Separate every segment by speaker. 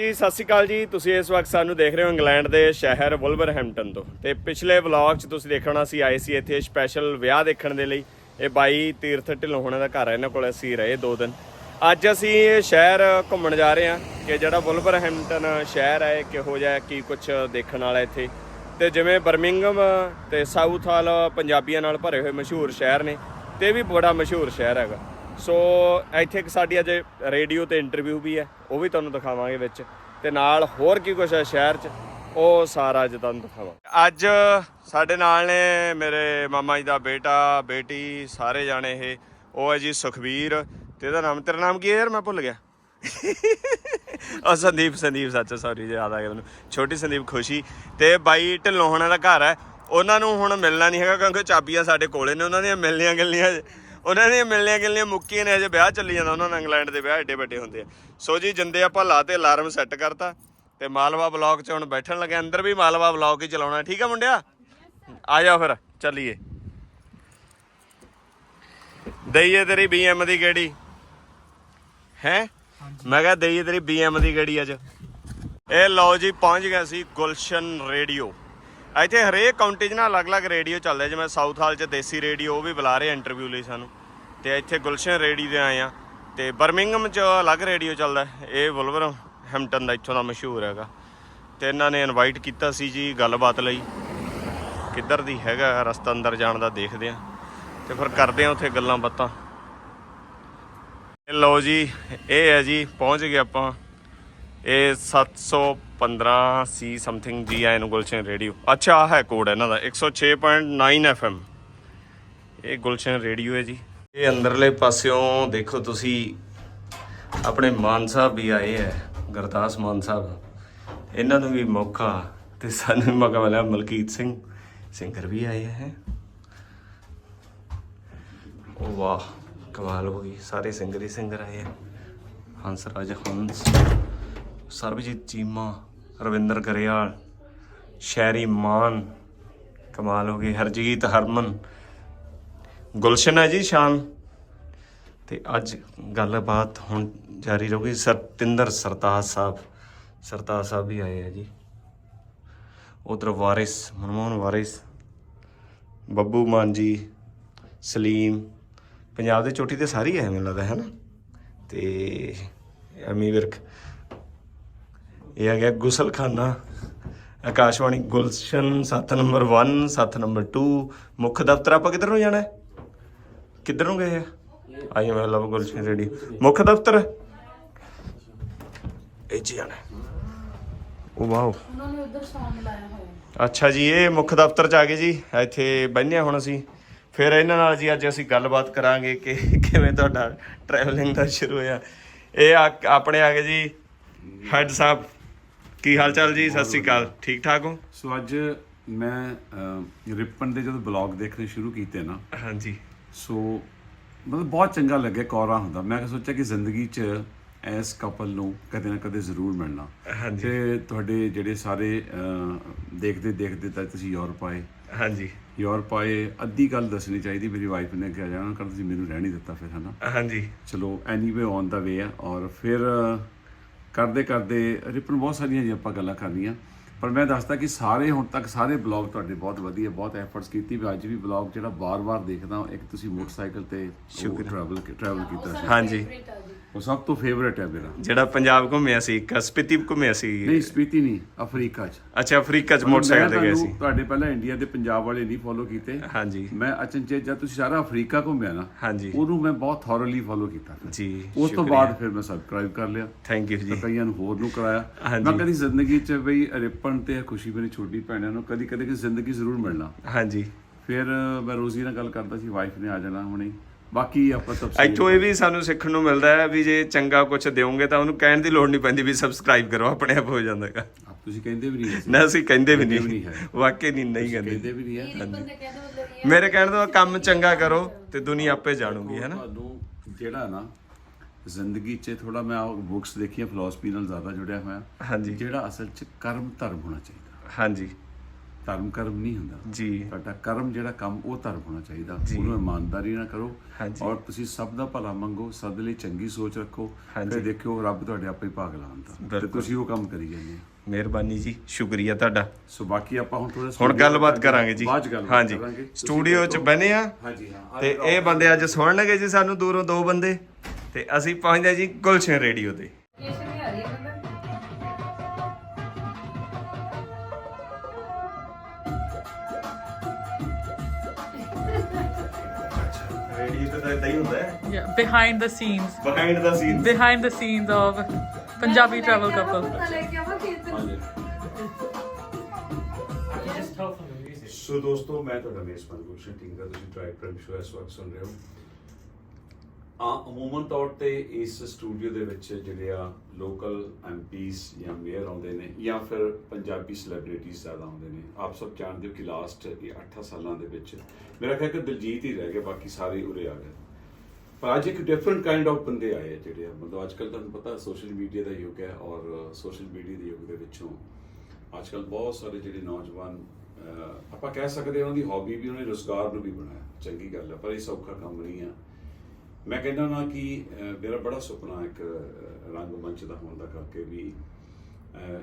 Speaker 1: ਜੀ, ਸਤਿ ਸ਼੍ਰੀ ਅਕਾਲ ਜੀ। ਤੁਸੀਂ ਇਸ ਵਕਤ ਸਾਨੂੰ ਦੇਖ ਰਹੇ ਹੋ ਇੰਗਲੈਂਡ ਦੇ ਸ਼ਹਿਰ ਵੁਲਵਰਹੈਂਪਟਨ ਤੋਂ। ਤੇ ਪਿਛਲੇ ਵਲੌਗ 'ਚ ਤੁਸੀਂ ਦੇਖਣਾ ਸੀ, ਆਏ ਸੀ ਇੱਥੇ ਸਪੈਸ਼ਲ ਵਿਆਹ ਦੇਖਣ ਦੇ ਲਈ। ਇਹ ਬਾਈ ਤੀਰਥ ਢਿੱਲੋਂ ਹੋਣਾ ਦਾ ਘਰ ਹੈ ਇਹਨਾਂ ਕੋਲ ਅਸੀਂ ਰਹੇ ਦੋ ਦਿਨ। ਅੱਜ ਅਸੀਂ ਇਹ ਸ਼ਹਿਰ ਘੁੰਮਣ ਜਾ ਰਹੇ ਹਾਂ ਕਿ ਜਿਹੜਾ ਵੁਲਵਰਹੈਂਪਟਨ ਸ਼ਹਿਰ ਹੈ ਕਿਹੋ ਜਿਹਾ ਕੀ ਕੁਝ ਦੇਖਣ ਵਾਲਾ ਇੱਥੇ। ਤੇ ਜਿਵੇਂ ਬਰਮਿੰਗਮ ਤੇ ਸਾਊਥ ਹਾਲ ਪੰਜਾਬੀਆਂ ਨਾਲ ਭਰੇ ਹੋਏ ਮਸ਼ਹੂਰ ਸ਼ਹਿਰ ਨੇ, ਤੇ ਇਹ ਵੀ ਬੜਾ ਮਸ਼ਹੂਰ ਸ਼ਹਿਰ ਹੈਗਾ। ਸੋ ਇੱਥੇ ਇੱਕ ਸਾਡੀ ਅੱਜ ਰੇਡੀਓ ਤੇ ਇੰਟਰਵਿਊ ਵੀ ਹੈ, ਉਹ ਵੀ ਤੁਹਾਨੂੰ ਦਿਖਾਵਾਂਗੇ ਵਿੱਚ ਤੇ ਨਾਲ ਹੋਰ ਕੀ ਕੁਝ ਹੈ ਸ਼ਹਿਰ 'ਚ, ਉਹ ਸਾਰਾ ਅੱਜ ਤੁਹਾਨੂੰ ਦਿਖਾਵਾਂਗੇ। ਅੱਜ ਸਾਡੇ ਨਾਲ ਨੇ ਮੇਰੇ ਮਾਮਾ ਜੀ ਦਾ ਬੇਟਾ, ਬੇਟੀ, ਸਾਰੇ ਜਾਣੇ ਇਹ, ਉਹ ਹੈ ਜੀ ਸੁਖਵੀਰ ਤੇ ਇਹਦਾ ਨਾਮ, ਤੇਰਾ ਨਾਮ ਕੀ ਹੈ ਯਾਰ? ਮੈਂ ਭੁੱਲ ਗਿਆ। ਉਹ ਸੰਦੀਪ ਸੰਦੀਪ, ਸੱਚ ਸੌਰੀ ਜੀ ਯਾਦ ਆ ਗਿਆ ਮੈਨੂੰ। ਛੋਟੀ ਸੰਦੀਪ ਖੁਸ਼ੀ ਤੇ ਬਾਈ ਢਿੱਲੋਂ ਹੋਣਾ ਦਾ ਘਰ ਹੈ। ਉਹਨਾਂ ਨੂੰ ਹੁਣ ਮਿਲਣਾ ਨਹੀਂ ਹੈਗਾ ਕਿਉਂਕਿ ਚਾਬੀਆਂ ਸਾਡੇ ਕੋਲੇ ਨੇ, ਉਹਨਾਂ ਦੀਆਂ ਮਿਲਣੀਆਂ ਗਿਲਣੀਆਂ ਉਹਨਾਂ ਦੀਆਂ ਮਿਲਣੀਆਂ ਗਿਲਣੀਆਂ ਮੁੱਕੀਆਂ ਨੇ ਅਜੇ ਵਿਆਹ ਚੱਲੀ ਜਾਂਦਾ ਉਹਨਾਂ ਨਾਲ ਇੰਗਲੈਂਡ ਦੇ ਵਿਆਹ ਏਡੇ ਵੱਡੇ ਹੁੰਦੇ ਆ। ਸੋ ਜੀ ਜਿੰਦੇ ਆਪਾਂ ਲਾਤੇ ਅਲਾਰਮ ਸੈੱਟ ਕਰਤਾ ਤੇ ਮਾਲਵਾ ਬਲੌਗ 'ਚ ਹੁਣ ਬੈਠਣ ਲੱਗੇ ਅੰਦਰ ਵੀ ਮਾਲਵਾ ਬਲੌਗ ਹੀ ਚਲਾਉਣਾ ਠੀਕ ਆ ਮੁੰਡਿਆ? ਆ ਜਾਓ ਫਿਰ ਚੱਲੀਏ। ਦਈਏ ਤੇਰੀ ਬੀਐਮ ਦੀ ਗੱਡੀ ਹੈ? ਮੈਂ ਕਿਹਾ ਦਈਏ ਤੇਰੀ ਬੀਐਮ ਦੀ ਗੱਡੀ ਅੱਜ। ਇਹ ਲਓ ਜੀ ਪਹੁੰਚ ਗਿਆ ਸੀ ਗੁਲਸ਼ਨ ਰੇਡੀਓ। ਇੱਥੇ ਹਰੇਕ ਕਾਉਂਟੀ 'ਚ ਨਾ ਅਲੱਗ-ਅਲੱਗ ਰੇਡੀਓ ਚੱਲਦੇ ਜਿਵੇਂ ਸਾਊਥ ਹਾਲ 'ਚ ਦੇਸੀ ਰੇਡੀਓ ਉਹ ਵੀ ਬੁਲਾ ਰਹੇ ਇੰਟਰਵਿਊ ਲਈ ਸਾਨੂੰ। ਤੇ ਇੱਥੇ ਗੁਲਸ਼ਨ ਰੇਡੀਓ ਦੇ ਆਏ ਆ। ਤੇ ਬਰਮਿੰਗਮ 'ਚ ਅਲੱਗ ਰੇਡੀਓ ਚੱਲਦਾ ਇਹ ਵੁਲਵਰ ਹੈਮਟਨ ਦਾ ਇੱਥੋਂ ਦਾ ਮਸ਼ਹੂਰ ਹੈਗਾ। ਤੇ ਇਹਨਾਂ ਨੇ ਇਨਵਾਈਟ ਕੀਤਾ ਸੀ ਜੀ ਗੱਲਬਾਤ ਲਈ। ਕਿੱਧਰ ਦੀ ਹੈਗਾ ਰਸਤਾ ਅੰਦਰ ਜਾਣ ਦਾ ਦੇਖਦੇ ਆ। ਤੇ ਫਿਰ ਕਰਦੇ ਆ ਉੱਥੇ ਗੱਲਾਂ ਬਾਤਾਂ। ਲਓ ਜੀ, ਇਹ ਹੈ ਜੀ, ਪਹੁੰਚ ਗਏ ਆਪਾਂ। ਇਹ 715 ਸੀ ਸਮਥਿੰਗ ਜੀ ਆਈ ਨੂੰ ਗੁਲਸ਼ਨ ਰੇਡੀਓ। ਅੱਛਾ, ਆਹ ਹੈ ਕੋਡ ਇਹਨਾਂ ਦਾ। 106.9 FM ਇਹ ਗੁਲਸ਼ਨ ਰੇਡੀਓ ਹੈ ਜੀ। ਇਹ ਅੰਦਰਲੇ ਪਾਸਿਓਂ ਦੇਖੋ ਤੁਸੀਂ, ਆਪਣੇ ਮਾਨ ਸਾਹਿਬ ਵੀ ਆਏ ਹੈ ਗੁਰਦਾਸ ਮਾਨ ਸਾਹਿਬ। ਇਹਨਾਂ ਨੂੰ ਵੀ ਮੌਕਾ ਤੇ ਸਾਨੂੰ ਮੌਕਾ ਮਿਲਿਆ। ਮਲਕੀਤ ਸਿੰਘ, ਸਿੰਗਰ ਵੀ ਆਏ ਹੈ ਉਹ ਵਾਹ, ਕਮਾਲ ਹੋ ਗਈ। ਸਾਰੇ ਸਿੰਗਰ ਹੀ ਸਿੰਗਰ ਆਏ ਆ ਹੰਸ, ਰਾਜ ਹੰਸ, ਸਰਬਜੀਤ ਚੀਮਾ, ਰਵਿੰਦਰ ਗਰੇਵਾਲ ਸ਼ੈਰੀ ਮਾਨ, ਕਮਾਲ ਹੋ ਗਈ। ਹਰਜੀਤ ਹਰਮਨ ਗੁਲਸ਼ਨ ਹੈ ਜੀ ਸ਼ਾਨ ਤੇ ਅੱਜ ਗੱਲਬਾਤ ਹੁਣ ਜਾਰੀ ਰਹੂਗੀ। ਸਰਤਿੰਦਰ ਸਰਤਾਜ ਸਾਹਿਬ। ਸਰਤਾਜ ਸਾਹਿਬ ਵੀ ਆਏ ਆ ਜੀ। ਉਧਰ ਵਾਰਿਸ, ਮਨਮੋਹਨ ਵਾਰਿਸ, ਬੱਬੂ ਮਾਨ ਜੀ, ਸਲੀਮ। ਪੰਜਾਬ ਦੇ ਚੋਟੀ ਤੇ ਸਾਰੀ ਹੈ ਮੈਨੂੰ ਲੱਗਦਾ ਹੈ ਨਾ ਤੇ ਅਮੀ ਵਿਰਕ। ਇਹ ਆ ਗਿਆ ਗੁਸਲਖਾਨਾ। ਆਕਾਸ਼ਵਾਣੀ ਗੁਲਸ਼ਨ 7 ਨੰਬਰ 1 7 ਨੰਬਰ 2 ਮੁੱਖ ਦਫ਼ਤਰ ਆਪਾਂ ਕਿੱਧਰ ਨੂੰ ਜਾਣਾ ਹੈ? ਕਿੱਧਰ ਨੂੰ ਗਏ ਆ? ਆਈ ਮੈਂ ਲਵ ਗੁਲਸ਼ਨ ਰੇਡੀ ਮੁੱਖ ਦਫ਼ਤਰ? ਇਹ ਜਾਣਾ ਹੈ। ਉਹ ਵਾਓ।
Speaker 2: ਉਹਨਾਂ ਨੇ ਉਧਰ ਸੌਂਗ ਲਾਇਆ ਹੋਇਆ
Speaker 1: ਅੱਛਾ ਜੀ ਇਹ ਮੁੱਖ ਦਫ਼ਤਰ ਚ ਆ ਗਏ ਜੀ। ਇੱਥੇ ਹਾਂ ਹੁਣ ਅਸੀਂ। ਫਿਰ ਇਹਨਾਂ ਨਾਲ ਜੀ ਅੱਜ ਅਸੀਂ ਗੱਲਬਾਤ ਕਰਾਂਗੇ ਕਿ ਕਿਵੇਂ ਤੁਹਾਡਾ ਟਰੈਵਲਿੰਗ ਦਾ ਸ਼ੁਰੂ ਹੋਇਆ। ਇਹ ਆਪਣੇ ਆ ਗਏ ਜੀ। ਹੈਡ ਸਾਹਿਬ ਕੀ ਹਾਲ ਚਾਲ ਜੀ? ਸਤਿ ਸ੍ਰੀ ਅਕਾਲ। ਠੀਕ ਠਾਕ ਹੋ?
Speaker 3: ਸੋ ਅੱਜ ਮੈਂ ਰਿਪਨ ਦੇ ਜਦੋਂ ਬਲੌਗ ਦੇਖਣੇ ਸ਼ੁਰੂ ਕੀਤੇ ਨਾ
Speaker 1: ਹਾਂਜੀ।
Speaker 3: ਸੋ ਮਤਲਬ ਬਹੁਤ ਚੰਗਾ ਲੱਗਿਆ ਕੌਰਾ ਹੁੰਦਾ। ਮੈਂ ਸੋਚਿਆ ਕਿ ਜ਼ਿੰਦਗੀ 'ਚ ਐਸ ਕਪਲ ਨੂੰ ਕਦੇ ਨਾ ਕਦੇ ਜ਼ਰੂਰ ਮਿਲਣਾ।
Speaker 1: ਹਾਂਜੀ।
Speaker 3: ਤੇ ਤੁਹਾਡੇ ਜਿਹੜੇ ਸਾਰੇ ਦੇਖਦੇ ਦੇਖਦੇ ਤਾਂ ਤੁਸੀਂ ਯੂਰਪ ਆਏ।
Speaker 1: ਹਾਂਜੀ।
Speaker 3: ਯੂਰਪ ਆਏ ਅੱਧੀ ਗੱਲ ਦੱਸਣੀ ਚਾਹੀਦੀ। ਮੇਰੀ ਵਾਈਫ ਨੇ ਕਿਹਾ ਜਾਣਾ ਕਰ ਤੁਸੀਂ ਮੈਨੂੰ ਰਹਿ ਨਹੀਂ ਦਿੱਤਾ ਫਿਰ ਹਨਾ?
Speaker 1: ਹਾਂਜੀ।
Speaker 3: ਚਲੋ ਐਨੀਵੇ ਔਨ ਦਾ ਵੇ ਆ। ਔਰ ਫਿਰ ਕਰਦੇ ਕਰਦੇ ਰਿਪਨ ਬਹੁਤ ਸਾਰੀਆਂ ਜੀ ਆਪਾਂ ਗੱਲਾਂ ਕਰਨੀਆਂ ਪਰ ਮੈਂ ਦੱਸਦਾ ਕਿ ਸਾਰੇ ਹੁਣ ਤੱਕ ਸਾਰੇ ਬਲੌਗ ਤੁਹਾਡੇ ਬਹੁਤ ਵਧੀਆ ਬਹੁਤ ਐਫਰਟਸ ਕੀਤੀ। ਵੀ ਅੱਜ ਵੀ ਬਲੌਗ ਜਿਹੜਾ ਬਾਰ-ਬਾਰ ਦੇਖਦਾ ਇੱਕ ਤੁਸੀਂ ਮੋਟਰਸਾਈਕਲ ਤੇ ਟਰੈਵਲ ਟਰੈਵਲ ਕੀਤਾ ਸੀ।
Speaker 1: ਹਾਂਜੀ।
Speaker 3: ਉਹ ਸਭ ਤੋਂ ਫੇਵਰੇਟ ਹੈ ਮੇਰਾ।
Speaker 1: ਜਿਹੜਾ ਪੰਜਾਬ ਘੁੰਮਿਆ ਸੀ ਇੱਕ ਸਪੀਤੀ ਘੁੰਮਿਆ ਸੀ?
Speaker 3: ਨਹੀਂ ਸਪੀਤੀ ਨਹੀਂ ਅਫਰੀਕਾ 'ਚ।
Speaker 1: ਅੱਛਾ ਅਫਰੀਕਾ ਚ ਮੋਟਰਸਾਈਕਲ ਤੇ
Speaker 3: ਮੈਂ
Speaker 1: ਗਏ ਸੀ।
Speaker 3: ਤੁਹਾਡੇ ਪਹਿਲਾਂ ਇੰਡੀਆ ਦੇ ਪੰਜਾਬ ਵਾਲੇ ਨਹੀਂ ਫੋਲੋ ਕੀਤੇ।
Speaker 1: ਹਾਂਜੀ।
Speaker 3: ਮੈਂ ਅਚਨਚੇਤ ਜਦ ਤੁਸੀਂ ਸਾਰਾ ਅਫਰੀਕਾ ਘੁੰਮਿਆ ਨਾ
Speaker 1: ਹਾਂਜੀ।
Speaker 3: ਉਹਨੂੰ ਮੈਂ ਬਹੁਤ ਥੋਰਲੀ ਫੋਲੋ ਕੀਤਾ ਫਿਰ।
Speaker 1: ਜੀ
Speaker 3: ਉਸ ਤੋਂ ਬਾਅਦ ਫਿਰ ਮੈਂ ਸਬਸਕ੍ਰਾਈਬ ਕਰ ਲਿਆ।
Speaker 1: ਥੈਂਕ ਯੂ
Speaker 3: ਤਾਂ
Speaker 1: ਜੀ।
Speaker 3: ਕਈਆਂ ਨੂੰ ਹੋਰ ਨੂੰ ਕਰਾਇਆ।
Speaker 1: ਹਾਂਜੀ।
Speaker 3: ਮੈਂ ਕਦੀ ਜ਼ਿੰਦਗੀ 'ਚ ਬਈ ਰਿਪਨ ਤੇ ਖੁਸ਼ੀ ਮੇਰੀ ਛੋਟੀ ਭੈਣਾਂ ਨੂੰ ਕਦੀ ਕਦੇ ਕਿ ਜ਼ਿੰਦਗੀ ਜ਼ਰੂਰ ਮਿਲਣਾ।
Speaker 1: ਹਾਂਜੀ।
Speaker 3: ਫਿਰ ਮੈਂ ਰੋਜ਼ੀ ਨਾਲ ਗੱਲ ਕਰਦਾ ਸੀ ਵਾਈਫ ਨੇ ਆ ਜਾਣਾ ਹੁਣੇ। ਬਾਕੀ ਆਪਾਂ ਤਫਸੀਲ
Speaker 1: ਇੱਥੋਂ ਇਹ ਵੀ ਸਾਨੂੰ ਸਿੱਖਣ ਨੂੰ ਮਿਲਦਾ ਹੈ ਵੀ ਜੇ ਚੰਗਾ ਕੁਝ ਦਿਓਗੇ ਤਾਂ ਉਹਨੂੰ ਕਹਿਣ ਦੀ ਲੋੜ ਨਹੀਂ ਪੈਂਦੀ ਵੀ ਸਬਸਕ੍ਰਾਈਬ ਕਰੋ ਆਪਣੇ ਆਪ ਹੋ ਜਾਂਦਾ ਹੈਗਾ।
Speaker 3: ਆਪ ਤੁਸੀਂ ਕਹਿੰਦੇ ਵੀ ਨਹੀਂ ਅਸੀਂ।
Speaker 1: ਨਾ ਅਸੀਂ ਕਹਿੰਦੇ ਵੀ ਨਹੀਂ। ਵਾਕਈ ਨਹੀਂ ਨਹੀਂ ਕਹਿੰਦੇ।
Speaker 3: ਕਹਿੰਦੇ ਵੀ ਨਹੀਂ ਹੈ।
Speaker 1: ਮੇਰੇ ਕਹਿਣ ਦਾ ਕੰਮ ਚੰਗਾ ਕਰੋ ਤੇ ਦੁਨੀਆ ਆਪੇ ਜਾਣੂਗੀ ਹੈ ਨਾ?
Speaker 3: ਤੁਹਾਨੂੰ ਜਿਹੜਾ ਨਾ ਜ਼ਿੰਦਗੀ 'ਚ ਥੋੜਾ ਮੈਂ ਬੁੱਕਸ ਦੇਖੀਆਂ ਫਿਲਾਸਫੀ ਨਾਲ ਜ਼ਿਆਦਾ ਜੁੜਿਆ ਹੋਇਆ।
Speaker 1: ਹਾਂਜੀ।
Speaker 3: ਜਿਹੜਾ ਅਸਲ 'ਚ ਕਰਮ ਧਰਮ ਹੋਣਾ ਚਾਹੀਦਾ।
Speaker 1: ਹਾਂਜੀ।
Speaker 3: ਧਰਮ ਕਰਮ ਨਹੀਂ ਹੁੰਦਾ
Speaker 1: ਜੀ
Speaker 3: ਤੁਹਾਡਾ ਕਰਮ ਜਿਹੜਾ ਕੰਮ ਉਹ ਧਰਮ ਹੋਣਾ ਚਾਹੀਦਾ। ਉਹਨੂੰ ਇਮਾਨਦਾਰੀ ਨਾਲ ਕਰੋ। ਔਰ ਤੁਸੀਂ ਸਭ ਦਾ ਭਲਾ ਮੰਗੋ ਸਭ ਲਈ ਚੰਗੀ ਸੋਚ ਰੱਖੋ। ਫਿਰ ਦੇਖਿਓ ਰੱਬ ਤੁਹਾਡੇ ਆਪੇ ਭਾਗ ਲਾਉਂਦਾ ਤੇ। ਤੁਸੀਂ ਉਹ ਕੰਮ ਕਰੀ ਜਾਂਦੇ।
Speaker 1: ਮਿਹਰਬਾਨੀ ਜੀ ਸ਼ੁਕਰੀਆ ਤੁਹਾਡਾ
Speaker 3: ਸੋ ਬਾਕੀ ਆਪਾਂ ਹੁਣ ਥੋੜਾ
Speaker 1: ਹੁਣ ਗੱਲਬਾਤ ਕਰਾਂਗੇ ਜੀ ਹਾਂਜੀ ਸਟੂਡੀਓ 'ਚ। ਬਨੇ ਆ
Speaker 3: ਹਾਂਜੀ ਹਾਂ
Speaker 1: ਤੇ ਇਹ ਬੰਦੇ ਅੱਜ ਸੁਣਨਗੇ ਜੀ ਸਾਨੂੰ ਦੂਰੋਂ ਦੋ ਬੰਦੇ ਤੇ ਅਸੀਂ ਪਹੁੰਚਦੇ ਜੀ ਗੁਲਸ਼ਨ ਰੇਡੀਓ ਤੇ ਤੇ ਤਾਂ ਇਦਾਂ ਹੀ ਹੁੰਦਾ ਹੈ।
Speaker 4: Yeah, behind the scenes.
Speaker 1: Behind the scene
Speaker 4: Behind the scenes of Punjabi travel couple.
Speaker 2: ਲੈ ਕੇ ਆਵਾਂ ਖੇਤ
Speaker 3: ਹਾਂਜੀ ਸੋ ਦੋਸਤੋ ਮੈਂ ਤੁਹਾਡਾ ਮੇਜ਼ਬਾਨ ਗੁਲਸ਼ਨ ਟਿੰਗਾ ਤੁਸੀਂ ਟਰਾਈ ਪ੍ਰਾਈਮ ਸ਼ੋ ਇਸ ਵਕਤ ਸੁਣ ਰਹੇ ਹੋ ਆ ਅਮੂਮਨ ਤੌਰ ਤੇ ਇਸ ਸਟੂਡੀਓ ਦੇ ਵਿੱਚ ਜਿਹੜੇ ਆ ਲੋਕਲ ਐਮਪੀਸ ਜਾਂ ਮੇਅਰ ਆਉਂਦੇ ਨੇ ਜਾਂ ਫਿਰ ਪੰਜਾਬੀ ਸੈਲੀਬ੍ਰਿਟੀਜ਼ ਜ਼ਿਆਦਾ ਆਉਂਦੇ ਨੇ। ਆਪ ਸਭ ਜਾਣਦੇ ਹੋ ਕਿ ਲਾਸਟ ਇਹ 8 ਸਾਲਾਂ ਦੇ ਵਿੱਚ ਮੇਰਾ ਖਿਆਲ ਕਿ ਦਿਲਜੀਤ ਹੀ ਰਹਿ ਗਏ, ਬਾਕੀ ਸਾਰੇ ਉਰੇ ਆ ਗਏ। ਪਰ ਅੱਜ ਇੱਕ ਡਿਫਰੈਂਟ ਕਾਈਂਡ ਆਫ ਬੰਦੇ ਆਏ ਆ ਜਿਹੜੇ ਆ। ਮਤਲਬ ਅੱਜ ਕੱਲ ਤੁਹਾਨੂੰ ਪਤਾ ਸੋਸ਼ਲ ਮੀਡੀਆ ਦਾ ਯੁੱਗ ਹੈ ਔਰ ਸੋਸ਼ਲ ਮੀਡੀਆ ਦੇ ਯੁੱਗ ਦੇ ਵਿੱਚੋਂ ਅੱਜ ਕੱਲ ਬਹੁਤ ਸਾਰੇ ਜਿਹੜੇ ਨੌਜਵਾਨ ਆਪਾਂ ਕਹਿ ਸਕਦੇ ਹਾਂ ਉਹਨਾਂ ਦੀ ਹੌਬੀ ਵੀ, ਉਹਨੇ ਰੋਜ਼ਗਾਰ ਨੂੰ ਵੀ ਬਣਾਇਆ। ਚੰਗੀ ਗੱਲ ਹੈ, ਪਰ ਇਹ ਸੌਖਾ ਕੰਮ ਨਹੀਂ ਆ। ਮੈਂ ਕਹਿੰਦਾ ਨਾ ਕਿ ਮੇਰਾ ਬੜਾ ਸੁਪਨਾ ਇੱਕ ਅਹ, ਰੰਗਮੰਚ ਦਾ ਹੋਣ ਦਾ ਕਰਕੇ ਵੀ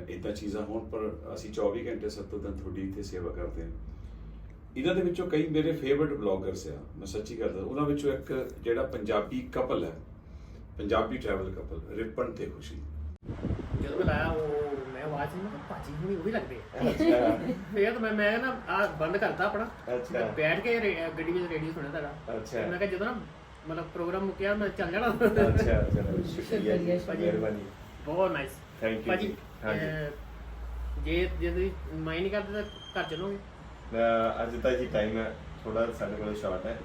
Speaker 3: ਇਦਾਂ ਚੀਜ਼ਾਂ ਹੋਣ ਪਰ ਅਸੀਂ 24 ਘੰਟੇ ਸੱਤੋ ਦਿਨ ਤੁਹਾਡੀ ਇੱਥੇ ਸੇਵਾ ਕਰਦੇ ਹਾਂ। ਇਹਨਾਂ ਦੇ ਵਿੱਚੋਂ ਕਈ ਮੇਰੇ ਫੇਵਰਿਟ ਬਲੌਗਰਸ ਆ ਮੈਂ ਸੱਚੀ ਦੱਸਾਂ ਉਹਨਾਂ ਵਿੱਚੋਂ ਇੱਕ ਜਿਹੜਾ ਪੰਜਾਬੀ ਕਪਲ ਹੈ ਪੰਜਾਬੀ ਟਰੈਵਲ ਕਪਲ ਰਿਪਨ ਤੇ ਖੁਸ਼ੀ।
Speaker 5: ਜਦੋਂ ਮੈਂ ਲਾਇਆ ਉਹ ਮੈਂ ਆਵਾਜ਼ ਸੁਣੀ ਮੈਂ ਭਾਜੀ ਹੁਣੀ ਉਹ ਵੀ ਲੱਗਦੇ ਆ। ਫੇਰ ਤਾਂ ਮੈਂ ਮੈਂ ਨਾ ਆ ਬੰਦ ਕਰਤਾ ਆਪਣਾ।
Speaker 1: ਅੱਛਾ।
Speaker 5: ਬੈਠ ਕੇ ਗੱਡੀ ਵਿੱਚ ਰੇਡੀਓ ਸੁਣਿਆ ਤੁਹਾਡਾ।
Speaker 1: ਅੱਛਾ।
Speaker 5: ਤੇ ਮੈਂ ਕਿਹਾ ਜਦੋਂ ਨਾ ਮਤਲਬ ਪ੍ਰੋਗਰਾਮ ਮੁੱਕਿਆ ਮੈਂ ਚੱਲ ਜਾਣਾ।
Speaker 1: ਅੱਛਾ ਚਲੋ ਸ਼ੁਕਰੀਆ ਜੀ
Speaker 5: ਭਾਜੀ।
Speaker 1: ਮਿਹਰਬਾਨੀ।
Speaker 5: ਬਹੁਤ ਨਾਈਸ
Speaker 1: Thank you
Speaker 5: ਭਾਜੀ
Speaker 1: ਜੀ। ਹਾਂਜੀ।
Speaker 5: ਅਹ, ਜੇ ਜੇ ਤੁਸੀਂ ਮਾਈ ਨਹੀਂ ਕਰਦੇ ਤਾਂ ਘਰ ਚਲੋਗੇ?
Speaker 1: ਅਹ ਅੱਜ ਤਾਂ ਜੀ ਟਾਈਮ ਹੈ ਥੋੜਾ ਸਾਡੇ ਕੋਲ ਸ਼ਾਰਟ ਹੈ।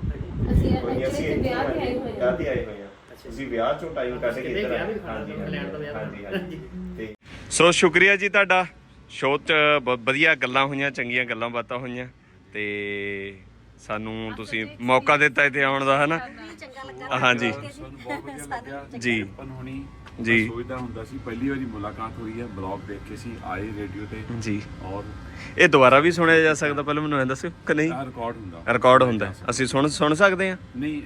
Speaker 2: ਅਸੀਂ
Speaker 1: ਕੋਈ
Speaker 2: ਐਕਚੁਅਲੀ ਵਿਆਹ ਤੇ ਆਏ ਹੋਏ
Speaker 1: ਵਿਆਹ
Speaker 2: ਹਾਂ
Speaker 1: ਤੇ ਆਏ ਹੋਏ ਆ
Speaker 5: ਅੱਛਾ।
Speaker 1: ਤੁਸੀਂ ਵਿਆਹ ਚੋਂ ਟਾਈਮ ਕੱਢ ਕੇ ਇੱਧਰ
Speaker 5: ਵਿਆਹ
Speaker 1: ਆਏ।
Speaker 5: ਦਿਖਾਉਣਾ
Speaker 1: ਹਾਂਜੀ,
Speaker 5: ਦਾ ਵਿਆਹ
Speaker 1: ਹਾਂਜੀ,
Speaker 5: ਦਿਖਾਉਣਾ।
Speaker 1: ਹਾਂਜੀ। ਤੇ ਸੋ ਸ਼ੁਕਰੀਆ ਜੀ ਤੁਹਾਡਾ। ਸ਼ੋਅ 'ਚ ਬ- ਵਧੀਆ ਗੱਲਾਂ ਹੋਈਆਂ ਚੰਗੀਆਂ ਗੱਲਾਂ ਬਾਤਾਂ ਹੋਈਆਂ। ਤੇ ਸਾਨੂੰ ਤੁਸੀਂ ਮੌਕਾ ਦਿੱਤਾ ਇੱਥੇ ਆਉਣ ਦਾ ਹਨਾ? ਹਾਂਜੀ
Speaker 3: ਸਾਨੂੰ ਬਹੁਤ ਵਧੀਆ ਲੱਗਿਆ।
Speaker 1: ਜੀ।
Speaker 3: ਹੋਣੀ
Speaker 1: ਜੀ।
Speaker 3: ਸੋਚਦਾ ਹੁੰਦਾ ਸੀ ਪਹਿਲੀ ਵਾਰੀ ਮੁਲਾਕਾਤ ਹੋਈ ਹੈ ਬਲੌਗ ਦੇਖ ਕੇ ਸੀ ਆਏ ਰੇਡੀਓ ਤੇ।
Speaker 1: ਜੀ।
Speaker 3: ਔਰ
Speaker 1: ਇਹ ਦੁਬਾਰਾ ਵੀ ਸੁਣਿਆ ਜਾ ਸਕਦਾ ਪਹਿਲਾਂ ਮੈਨੂੰ ਇਹ ਦੱਸਿਓ ਕਿ ਨਹੀਂ?
Speaker 3: ਆ ਰਿਕਾਰਡ ਹੁੰਦਾ।
Speaker 1: ਰਿਕਾਰਡ ਹੁੰਦਾ। ਹੈ। ਅਸੀਂ ਸੁਣ ਸੁਣ ਸਕਦੇ ਹਾਂ?
Speaker 3: ਨਹੀਂ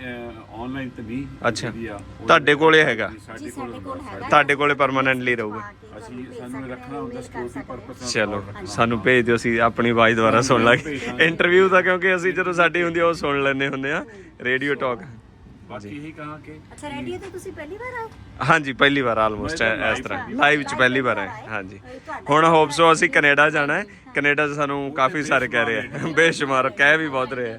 Speaker 3: ਆਨਲਾਈਨ ਤੇ ਨਹੀਂ
Speaker 1: ਅੱਛਾ।
Speaker 3: ਜਿਹੜੀ ਆ, ਉਹ-
Speaker 1: ਤੁਹਾਡੇ ਕੋਲੇ ਹੈਗਾ?
Speaker 3: ਸਾਡੇ ਕੋਲ ਹੁੰਦਾ,
Speaker 1: ਤੁਹਾਡੇ ਕੋਲੇ ਪਰਮਾਨੈਂਟਲੀ ਰਹੂਗਾ।
Speaker 3: ਅਸੀਂ ਸਾਨੂੰ ਰੱਖਣਾ ਹੁੰਦਾ ਸਿਕਿਉਰਿਟੀ ਪਰਪਸ
Speaker 1: ਚਲੋ ਸਾਨੂੰ ਭੇਜ ਦਿਓ ਅਸੀਂ ਆਪਣੀ ਆਵਾਜ਼ ਦੁਬਾਰਾ ਸੁਣ ਲਾਂਗੇ। ਇੰਟਰਵਿਊ ਤਾਂ ਕਿਉਂਕਿ ਅਸੀਂ ਜਦੋਂ ਸਾਡੀ ਹੁੰਦੀ ਆ ਉਹ ਸੁਣ ਲੈਂਦੇ ਹੁੰਦੇ ਆ ਰੇਡੀਓ ਟਾਕ
Speaker 3: ਬਾਕੀ ਇਹੀ ਕਹਾਂ ਕਿ
Speaker 6: ਅੱਛਾ ਰੇਡੀਓ ਤੇ ਤੁਸੀਂ ਪਹਿਲੀ ਵਾਰ ਆਏ?
Speaker 1: ਹਾਂਜੀ ਪਹਿਲੀ ਵਾਰ ਆਲਮੋਸਟ ਇਸ ਤਰ੍ਹਾਂ। ਲਾਈਵ ਚ ਪਹਿਲੀ ਵਾਰ ਹੈ
Speaker 6: ਆਏ।
Speaker 1: ਹਾਂਜੀ ਹੁਣ ਹੋਪ ਸੋ ਅਸੀਂ ਕੈਨੇਡਾ ਜਾਣਾ ਹੈ। ਕੈਨੇਡਾ 'ਚ ਸਾਨੂੰ ਕਾਫੀ ਸਾਰੇ ਕਹਿ ਰਹੇ ਆ। ਬੇਸ਼ੁਮਾਰ ਕਹਿ ਵੀ ਬਹੁਤ ਰਹੇ ਆ।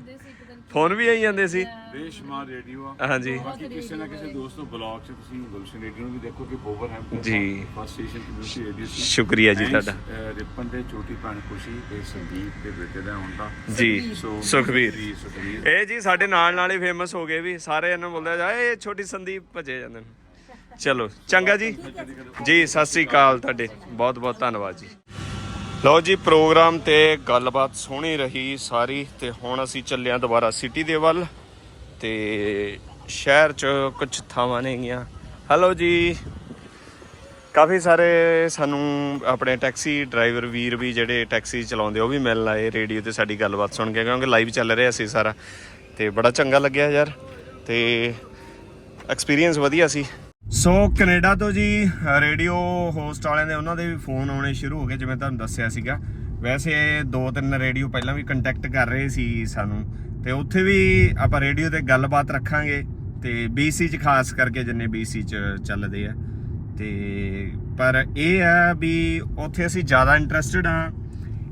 Speaker 1: ਫੋਨ ਵੀ ਆਈ ਜਾਂਦੇ ਸੀ।
Speaker 3: ਬੇਸ਼ੁਮਾਰ ਰੇਡੀਓ ਆ।
Speaker 1: ਹਾਂਜੀ।
Speaker 3: ਬਾਕੀ ਕਿਸੇ ਨਾ ਕਿਸੇ ਦੋਸਤ ਨੂੰ ਬਲੌਗ 'ਚ ਤੁਸੀਂ ਗੁਲਸ਼ਨ ਰੇਡੀਓ ਨੂੰ ਵੀ ਦੇਖੋ ਕਿ ਬੋਵਰ ਹੈ
Speaker 1: ਜੀ।
Speaker 3: ਫਸਟ ਸਟੇਸ਼ਨ ਕਮਿਊਨਿਟੀ ਰੇਡੀਓ ਸੀ।
Speaker 1: ਸ਼ੁਕਰੀਆ ਜੀ ਤੁਹਾਡਾ।
Speaker 3: ਰਿਪਨ ਦੇ ਛੋਟੀ ਭੈਣ ਖੁਸ਼ੀ ਤੇ ਸੰਦੀਪ ਦੇ ਬੇਟੇ ਦਾ ਆਉਣ ਦਾ
Speaker 1: ਜੀ।
Speaker 3: ਸੋ
Speaker 1: ਸੁਖਵੀਰ।
Speaker 3: ਜੀ ਸੁਖਵੀਰ।
Speaker 1: ਇਹ ਜੀ ਸਾਡੇ ਨਾਲ ਨਾਲ ਹੀ ਫੇਮਸ ਹੋ ਗਏ ਵੀ। ਸਾਰੇ ਇਹਨਾਂ ਬੋਲਦੇ ਆ ਇਹ ਛੋਟੀ ਸੰਦੀਪ ਭਜੇ ਜਾਂਦੇ ਨੇ। ਚਲੋ ਚੰਗਾ ਜੀ। ਜੀ। ਸਤਿ ਸ੍ਰੀ ਅਕਾਲ ਤੁਹਾਡੇ। ਬਹੁਤ ਬਹੁਤ ਧੰਨਵਾਦ ਜੀ। ਲਓ ਜੀ, ਪ੍ਰੋਗਰਾਮ ਤੇ ਗੱਲਬਾਤ ਸੋਹਣੀ ਰਹੀ ਸਾਰੀ ਤੇ ਹੁਣ ਅਸੀਂ ਚੱਲਿਆ ਦੁਬਾਰਾ ਸਿਟੀ ਦੇ ਵੱਲ ਤੇ ਸ਼ਹਿਰ ਚ ਕੁਝ ਥਾਵਾਂ ਨੇਗੀਆਂ ਹੈਲੋ ਜੀ। ਕਾਫੀ ਸਾਰੇ ਸਾਨੂੰ ਆਪਣੇ ਟੈਕਸੀ ਡਰਾਈਵਰ ਵੀਰ ਵੀ ਜਿਹੜੇ ਟੈਕਸੀ ਚਲਾਉਂਦੇ ਉਹ ਵੀ ਮਿਲਣ ਆਏ ਰੇਡੀਓ ਤੇ ਸਾਡੀ ਗੱਲਬਾਤ ਸੁਣ ਕੇ, ਕਿਉਂਕਿ ਲਾਈਵ ਚੱਲ ਰਿਹਾ ਸੀ ਸਾਰਾ। ਤੇ ਬੜਾ ਚੰਗਾ ਲੱਗਿਆ ਯਾਰ। ਤੇ ਐਕਸਪੀਰੀਅੰਸ ਵਧੀਆ ਸੀ। ਸੋ ਕੈਨੇਡਾ ਤੋਂ ਜੀ ਰੇਡੀਓ ਹੋਸਟ ਵਾਲਿਆਂ ਦੇ ਉਹਨਾਂ ਦੇ ਵੀ ਫੋਨ ਆਉਣੇ ਸ਼ੁਰੂ ਹੋ ਗਏ, ਜਿਵੇਂ ਤੁਹਾਨੂੰ ਦੱਸਿਆ ਸੀਗਾ। ਵੈਸੇ ਦੋ ਤਿੰਨ ਰੇਡੀਓ ਪਹਿਲਾਂ ਵੀ ਕੰਟੈਕਟ ਕਰ ਰਹੇ ਸੀ ਸਾਨੂੰ, ਤੇ ਉੱਥੇ ਵੀ ਆਪਾਂ ਰੇਡੀਓ ਤੇ ਗੱਲਬਾਤ ਰੱਖਾਂਗੇ, ਤੇ BC ਚ ਖਾਸ ਕਰਕੇ ਜਿੰਨੇ BC ਚ ਚੱਲਦੇ ਆ। ਤੇ ਪਰ ਇਹ ਆ ਵੀ ਉੱਥੇ ਅਸੀਂ ਜ਼ਿਆਦਾ ਇੰਟਰਸਟਿਡ ਹਾਂ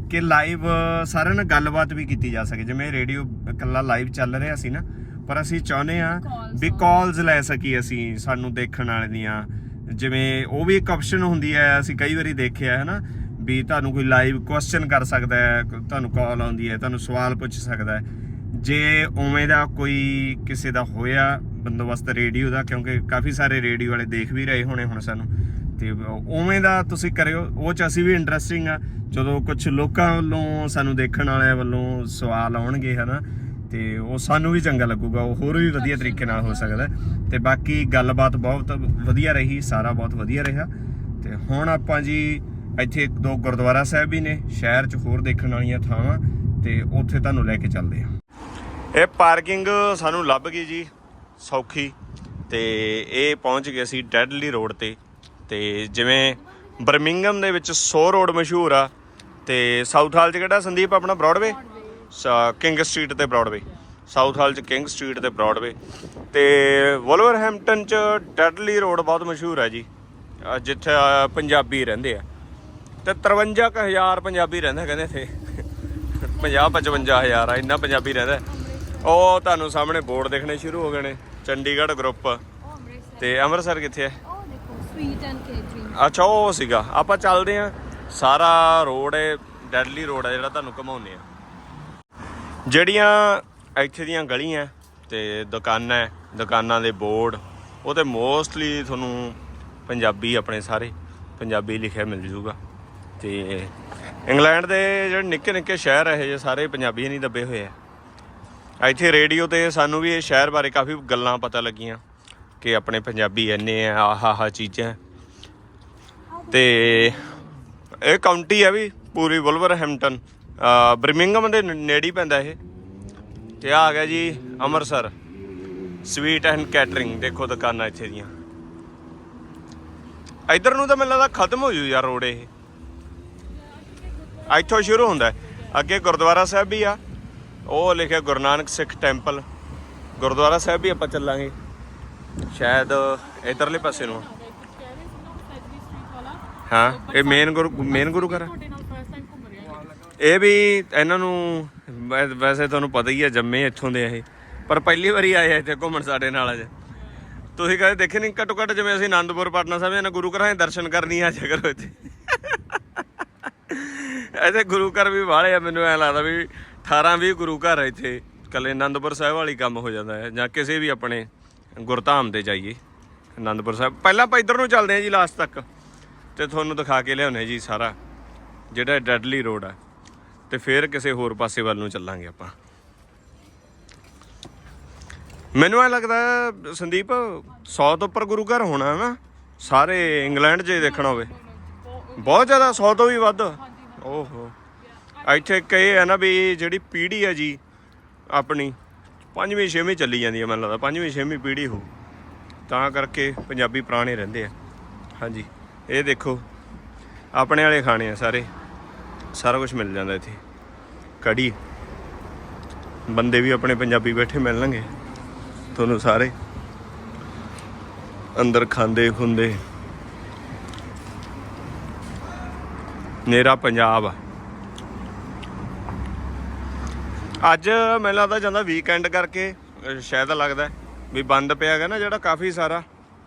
Speaker 1: ਕਿ ਲਾਈਵ ਸਾਰਿਆਂ ਨਾਲ ਗੱਲਬਾਤ ਵੀ ਕੀਤੀ ਜਾ ਸਕੇ, ਜਿਵੇਂ ਰੇਡੀਓ ਇਕੱਲਾ ਲਾਈਵ ਚੱਲ ਰਿਹਾ ਸੀ ਨਾ ਪਰ ਅਸੀਂ ਚਾਹੁੰਦੇ ਆ ਵੀ ਕਾਲਸ ਲੈ ਸਕੀ ਅਸੀਂ ਸਾਨੂੰ ਦੇਖਣ ਵਾਲੇ ਦੀਆਂ। ਜਿਵੇਂ ਉਹ ਵੀ ਇੱਕ ਆਪਸ਼ਨ ਹੁੰਦੀ ਹੈ ਅਸੀਂ ਕਈ ਵਾਰੀ ਦੇਖਿਆ ਹੈ ਨਾ ਵੀ ਤੁਹਾਨੂੰ ਕੋਈ ਲਾਈਵ ਕੁਐਸਚਨ ਕਰ ਸਕਦਾ ਹੈ ਤੁਹਾਨੂੰ ਕਾਲ ਆਉਂਦੀ ਹੈ ਤੁਹਾਨੂੰ ਸਵਾਲ ਪੁੱਛ ਸਕਦਾ ਹੈ। ਜੇ ਉਵੇਂ ਦਾ ਕੋਈ ਕਿਸੇ ਦਾ ਹੋਇਆ ਬੰਦੋਬਸਤ ਰੇਡੀਓ ਦਾ ਕਿਉਂਕਿ ਕਾਫੀ ਸਾਰੇ ਰੇਡੀਓ ਵਾਲੇ ਦੇਖ ਵੀ ਰਹੇ ਹੋਣੇ ਹੁਣ ਸਾਨੂੰ ਤੇ ਉਵੇਂ ਦਾ ਤੁਸੀਂ ਕਰਿਓ ਉਹ ਚ ਅਸੀਂ ਵੀ ਇੰਟਰਸਟਿੰਗ ਆ। ਜਦੋਂ ਕੁਝ ਲੋਕਾਂ ਵੱਲੋਂ ਸਾਨੂੰ ਦੇਖਣ ਵਾਲਿਆਂ ਵੱਲੋਂ ਸਵਾਲ ਆਉਣਗੇ ਹਨਾ ਤੇ ਉਹ ਸਾਨੂੰ ਵੀ ਚੰਗਾ ਲੱਗੂਗਾ, ਉਹ ਹੋਰ ਵੀ ਵਧੀਆ ਤਰੀਕੇ ਨਾਲ ਹੋ ਸਕਦਾ। ਹੈ। ਤੇ ਬਾਕੀ ਗੱਲਬਾਤ ਬਹੁਤ ਵਧੀਆ ਰਹੀ, ਸਾਰਾ ਬਹੁਤ ਵਧੀਆ ਰਿਹਾ। ਤੇ ਹੁਣ ਆਪਾਂ ਜੀ ਇੱਥੇ ਇੱਕ ਦੋ ਗੁਰਦੁਆਰਾ ਸਾਹਿਬ ਵੀ ਨੇ, ਸ਼ਹਿਰ 'ਚ ਹੋਰ ਦੇਖਣ ਵਾਲੀਆਂ ਥਾਵਾਂ, ਤੇ ਉੱਥੇ ਤੁਹਾਨੂੰ ਲੈ ਕੇ ਚੱਲਦੇ ਆ ਇਹ ਪਾਰਕਿੰਗ ਸਾਨੂੰ ਲੱਭ ਗਈ ਜੀ, ਸੌਖੀ। ਤੇ ਇਹ ਪਹੁੰਚ ਗਏ ਸੀ ਡੈਡਲੀ ਰੋਡ ਤੇ। ਤੇ ਜਿਵੇਂ ਬਰਮਿੰਗਮ ਦੇ ਵਿੱਚ 100 ਰੋਡ ਮਸ਼ਹੂਰ ਆ, ਤੇ ਸਾਊਥ ਹਾਲ 'ਚ ਕਿਹੜਾ ਸੰਦੀਪ, ਆਪਣਾ ਬ੍ਰੌਡਵੇ ਕਿੰਗ ਸਟਰੀਟ ਤੇ ਬ੍ਰੌਡਵੇ ਸਾਊਥ ਹਾਲ 'ਚ ਕਿੰਗ ਸਟਰੀਟ ਤੇ ਬ੍ਰੌਡਵੇ ਤੇ ਵੋਲਵਰਹੈਂਪਟਨ 'ਚ ਡੈਡਲੀ ਰੋਡ ਬਹੁਤ ਮਸ਼ਹੂਰ ਹੈ ਜੀ ਜਿੱਥੇ ਪੰਜਾਬੀ ਰਹਿੰਦੇ ਆ। ਤੇ 53000 ਪੰਜਾਬੀ ਰਹਿੰਦਾ ਕਹਿੰਦੇ ਇੱਥੇ। 50 55000 ਆ ਇੰਨਾ ਪੰਜਾਬੀ ਰਹਿੰਦਾ। ਉਹ ਤੁਹਾਨੂੰ ਸਾਹਮਣੇ ਬੋਰਡ ਦੇਖਣੇ ਸ਼ੁਰੂ ਹੋ ਗਏ ਨੇ ਚੰਡੀਗੜ੍ਹ ਗਰੁੱਪ ਤੇ ਅੰਮ੍ਰਿਤਸਰ। ਕਿੱਥੇ ਹੈ
Speaker 6: ਉਹ ਦੇਖੋ ਸਵੀਟ ਐਂਡ ਕੇਟਰਿੰਗ
Speaker 1: ਅੱਛਾ ਉਹ ਸੀਗਾ। ਆਪਾਂ ਚੱਲਦੇ ਆ ਸਾਰਾ ਰੋਡ ਹੈ ਡੈਡਲੀ ਰੋਡ ਹੈ ਜਿਹੜਾ ਤੁਹਾਨੂੰ ਘਮਾਉਂਦੇ ਆ ਜਿਹੜੀਆਂ ਇੱਥੇ ਦੀਆਂ ਗਲੀਆਂ ਤੇ ਦੁਕਾਨਾਂ ਦੁਕਾਨਾਂ ਦੇ ਬੋਰਡ ਉਹ ਤੇ ਮੋਸਟਲੀ ਤੁਹਾਨੂੰ ਪੰਜਾਬੀ ਆਪਣੇ ਸਾਰੇ ਪੰਜਾਬੀ ਲਿਖਿਆ ਮਿਲ ਜੂਗਾ। ਤੇ ਇੰਗਲੈਂਡ ਦੇ ਜਿਹੜੇ ਨਿੱਕੇ ਨਿੱਕੇ ਸ਼ਹਿਰ ਇਹ ਜੇ ਸਾਰੇ ਪੰਜਾਬੀ ਨਹੀਂ ਦੱਬੇ ਹੋਏ ਆ। ਇੱਥੇ ਰੇਡੀਓ ਤੇ ਸਾਨੂੰ ਵੀ ਇਹ ਸ਼ਹਿਰ ਬਾਰੇ ਕਾਫੀ ਗੱਲਾਂ ਪਤਾ ਲੱਗੀਆਂ ਕਿ ਆਪਣੇ ਪੰਜਾਬੀ ਇੰਨੇ ਆ ਆਹ ਆਹ ਚੀਜ਼ਾਂ। ਤੇ ਇਹ ਕਾਉਂਟੀ ਹੈ ਵੀ ਪੂਰੀ ਵੁਲਵਰਹੈਂਪਟਨ ਅ, ਬਰਮਿੰਗਮ ਦੇ ਨੇੜੇ ਹੀ ਪੈਂਦਾ ਇਹ। ਤੇ ਆ ਗਿਆ ਜੀ ਅੰਮ੍ਰਿਤਸਰ। ਸਵੀਟ ਐਂਡ ਕੈਟਰਿੰਗ ਦੇਖੋ ਦੁਕਾਨਾਂ ਇੱਥੇ ਦੀਆਂ। ਇਧਰ ਨੂੰ ਤਾਂ ਮੈਨੂੰ ਲੱਗਦਾ ਖਤਮ ਹੋ ਜੂ ਯਾਰ ਰੋਡ ਇਹ। ਇੱਥੋਂ ਸ਼ੁਰੂ ਹੁੰਦਾ ਹੈ। ਅੱਗੇ ਗੁਰਦੁਆਰਾ ਸਾਹਿਬ ਵੀ ਆ। ਉਹ ਲਿਖਿਆ ਗੁਰੂ ਨਾਨਕ ਸਿੱਖ ਟੈਂਪਲ। ਗੁਰਦੁਆਰਾ ਸਾਹਿਬ ਵੀ ਆਪਾਂ ਚੱਲਾਂਗੇ। ਸ਼ਾਇਦ ਇਧਰਲੇ ਪਾਸੇ ਨੂੰ ਹਾਂ ਇਹ ਮੇਨ ਗੁਰੂ ਮੇਨ ਗੁਰੂ ਘਰ ਆ? ਇਹ ਵੀ ਇਹਨਾਂ ਨੂੰ ਵੈਸੇ ਤੁਹਾਨੂੰ ਪਤਾ ਹੀ ਹੈ ਜੰਮੇ ਇੱਥੋਂ ਦੇ ਆ ਇਹ। ਪਰ ਪਹਿਲੀ ਵਾਰੀ ਆਏ ਆ ਇੱਥੇ ਘੁੰਮਣ ਸਾਡੇ ਨਾਲ ਅੱਜ। ਤੁਸੀਂ ਕਦੇ ਦੇਖੇ ਨਹੀਂ ਘੱਟੋ ਘੱਟ ਜਿਵੇਂ ਅਸੀਂ ਆਨੰਦਪੁਰ ਪਟਨਾ ਸਾਹਿਬ ਇਹਨਾਂ ਗੁਰੂ ਘਰਾਂ ਦੇ ਦਰਸ਼ਨ ਕਰਨੀ ਆ ਜਾ ਕਰੋ ਇੱਥੇ? ਇੱਥੇ ਗੁਰੂ ਘਰ ਵੀ ਵਾਲੇ ਆ, ਮੈਨੂੰ ਐ ਲੱਗਦਾ ਵੀ 18 20 ਗੁਰੂ ਘਰ ਆ ਇੱਥੇ। ਕੱਲੇ ਆਨੰਦਪੁਰ ਸਾਹਿਬ ਵਾਲੀ ਕੰਮ ਹੋ ਜਾਂਦਾ ਹੈ, ਜਾਂ ਕਿਸੇ ਵੀ ਆਪਣੇ ਗੁਰਧਾਮ ਤੇ ਜਾਈਏ, ਆਨੰਦਪੁਰ ਸਾਹਿਬ। ਪਹਿਲਾਂ ਆਪਾਂ ਇੱਧਰ ਨੂੰ ਚੱਲਦੇ ਹਾਂ ਜੀ ਲਾਸਟ ਤੱਕ। ਤੇ ਤੁਹਾਨੂੰ ਦਿਖਾ ਕੇ ਲਿਆਉਨੇ ਜੀ ਸਾਰਾ, ਜਿਹੜਾ ਡੈਡਲੀ ਰੋਡ ਆ। ਤੇ ਫਿਰ ਕਿਸੇ ਹੋਰ ਪਾਸੇ ਵੱਲ ਨੂੰ ਚੱਲਾਂਗੇ ਆਪਾਂ। ਮੈਨੂੰ ਐ ਲੱਗਦਾ ਸੰਦੀਪ 100 ਤੋਂ ਉੱਪਰ ਗੁਰੂ ਘਰ ਹੋਣਾ ਹੈ ਨਾ? ਸਾਰੇ ਇੰਗਲੈਂਡ 'ਚ ਦੇਖਣਾ ਹੋਵੇ। ਬਹੁਤ ਜ਼ਿਆਦਾ 100 ਤੋਂ ਵੀ ਵੱਧ। ਓਹੋ। ਇੱਥੇ ਇੱਕ ਇਹ ਹੈ ਨਾ ਵੀ ਜਿਹੜੀ ਪੀੜ੍ਹੀ ਹੈ ਜੀ, ਆਪਣੀ ਪੰਜਵੀਂ, ਛੇਵੀਂ ਚੱਲੀ ਜਾਂਦੀ ਹੈ, ਮੈਨੂੰ ਲੱਗਦਾ। ਪੰਜਵੀਂ, ਛੇਵੀਂ ਪੀੜ੍ਹੀ ਹੋ ਤਾਂ ਕਰਕੇ ਪੰਜਾਬੀ ਪੁਰਾਣੇ ਰਹਿੰਦੇ ਆ। ਹਾਂਜੀ। ਇਹ ਦੇਖੋ, ਆਪਣੇ ਵਾਲੇ ਖਾਣੇ ਆ ਸਾਰੇ। ਸਾਰਾ ਕੁਝ ਮਿਲ ਜਾਂਦਾ ਇੱਥੇ। ਕੜੀ, ਬੰਦੇ ਵੀ ਆਪਣੇ ਪੰਜਾਬੀ ਬੈਠੇ ਮਿਲਣਗੇ, ਤੁਹਾਨੂੰ ਸਾਰੇ। ਅੰਦਰ ਖਾਂਦੇ, ਖੁੰਦੇ। ਨੇਰਾ ਪੰਜਾਬ ਅੱਜ ਮੈਨੂੰ ਲੱਗਦਾ ਜਾਂਦਾ ਵੀਕਐਂਡ ਕਰਕੇ ਸ਼ਾਇਦ ਲੱਗਦਾ ਵੀ ਬੰਦ ਪਿਆ ਹੈਗਾ ਨਾ ਜਿਹੜਾ ਕਾਫੀ ਸਾਰਾ।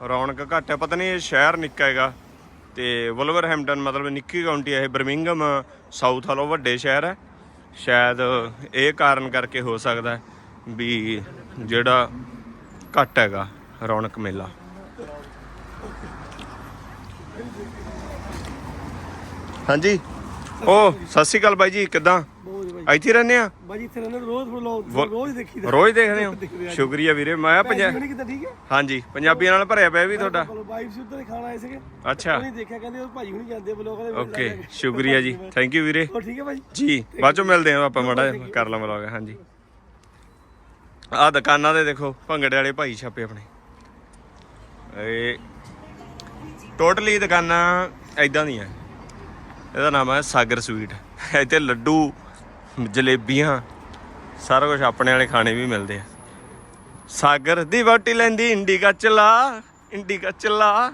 Speaker 1: ਰੌਣਕ ਘੱਟ ਹੈ, ਪਤਾ ਨਹੀਂ ਇਹ ਸ਼ਹਿਰ ਨਿੱਕਾ ਹੈਗਾ ਤੇ ਵੁਲਵਰਹੈਂਪਟਨ ਮਤਲਬ ਨਿੱਕੀ ਕਾਉਂਟੀ ਹੈ, ਇਹ ਬਰਮਿੰਗਮ ਸਾਊਥ ਵਾਲੋ ਵੱਡੇ ਸ਼ਹਿਰ ਹੈ। ਸ਼ਾਇਦ ਇਹ ਕਾਰਨ ਕਰਕੇ ਹੋ ਸਕਦਾ ਵੀ ਜਿਹੜਾ ਘੱਟ ਹੈਗਾ ਰੌਣਕ ਮੇਲਾ। ਹਾਂਜੀ। ਉਹ ਸਤਿ ਸ਼੍ਰੀ ਅਕਾਲ ਬਾਈ ਜੀ, ਕਿਦਾਂ? ਇੱਥੇ ਰਹਿੰਦੇ ਆ?
Speaker 7: ਬਾਜੀ ਇੱਥੇ ਰਹਿੰਦੇ ਰੋਜ਼ ਵਲੋਗ ਰੋਜ਼ ਦੇਖੀਦਾ।
Speaker 1: ਰੋਜ਼ ਦੇਖਦੇ ਹੋ? ਸ਼ੁਕਰੀਆ ਵੀਰੇ ਮੈਂ ਪੰਜਾ
Speaker 7: ਨਹੀਂ ਕਿਤਾ ਠੀਕ ਹੈ?
Speaker 1: ਹਾਂਜੀ ਪੰਜਾਬੀਆਂ ਨਾਲ ਭਰਿਆ ਪਿਆ ਵੀ ਤੁਹਾਡਾ।
Speaker 7: ਵਾਈਫ ਸੀ ਉੱਧਰ ਖਾਣਾ ਆਏ ਸੀਗੇ।
Speaker 1: ਅੱਛਾ।
Speaker 7: ਉਹਨੇ ਦੇਖਿਆ ਕਹਿੰਦੇ ਉਹ ਭਾਜੀ ਹੁਣੀ ਜਾਂਦੇ ਬਲੋਗ ਵਾਲੇ
Speaker 1: ਓਕੇ ਸ਼ੁਕਰੀਆ ਜੀ। ਥੈਂਕ ਯੂ ਵੀਰੇ।
Speaker 7: ਹੋਰ ਠੀਕ ਹੈ ਭਾਜੀ
Speaker 1: ਜੀ ਬਾਅਦ ਚੋਂ ਮਿਲਦੇ ਹਾਂ ਆਪਾਂ ਮੜਾ ਕਰ ਲਾਂ ਵਲੌਗ ਹਾਂਜੀ। ਆਹ ਦੁਕਾਨਾਂ ਦੇ ਦੇਖੋ ਭੰਗੜੇ ਵਾਲੇ ਭਾਈ ਛਾਪੇ ਆਪਣੇ। ਇਹ ਟੋਟਲੀ ਦੁਕਾਨਾਂ ਐਦਾਂ ਦੀਆਂ। ਇਹਦਾ ਨਾਮ ਹੈ ਸਾਗਰ ਸਵੀਟ। ਇੱਥੇ ਲੱਡੂ ਜਲੇਬੀਆਂ ਸਾਰਾ ਕੁਝ ਆਪਣੇ ਵਾਲੇ ਖਾਣੇ ਵੀ ਮਿਲਦੇ ਆ। ਸਾਗਰ ਦੀ ਵੋਟੀ ਲੈਂਦੀ ਇੰਡੀਕਾ ਚਲਾ ਇੰਡੀਕਾ ਚਲਾ।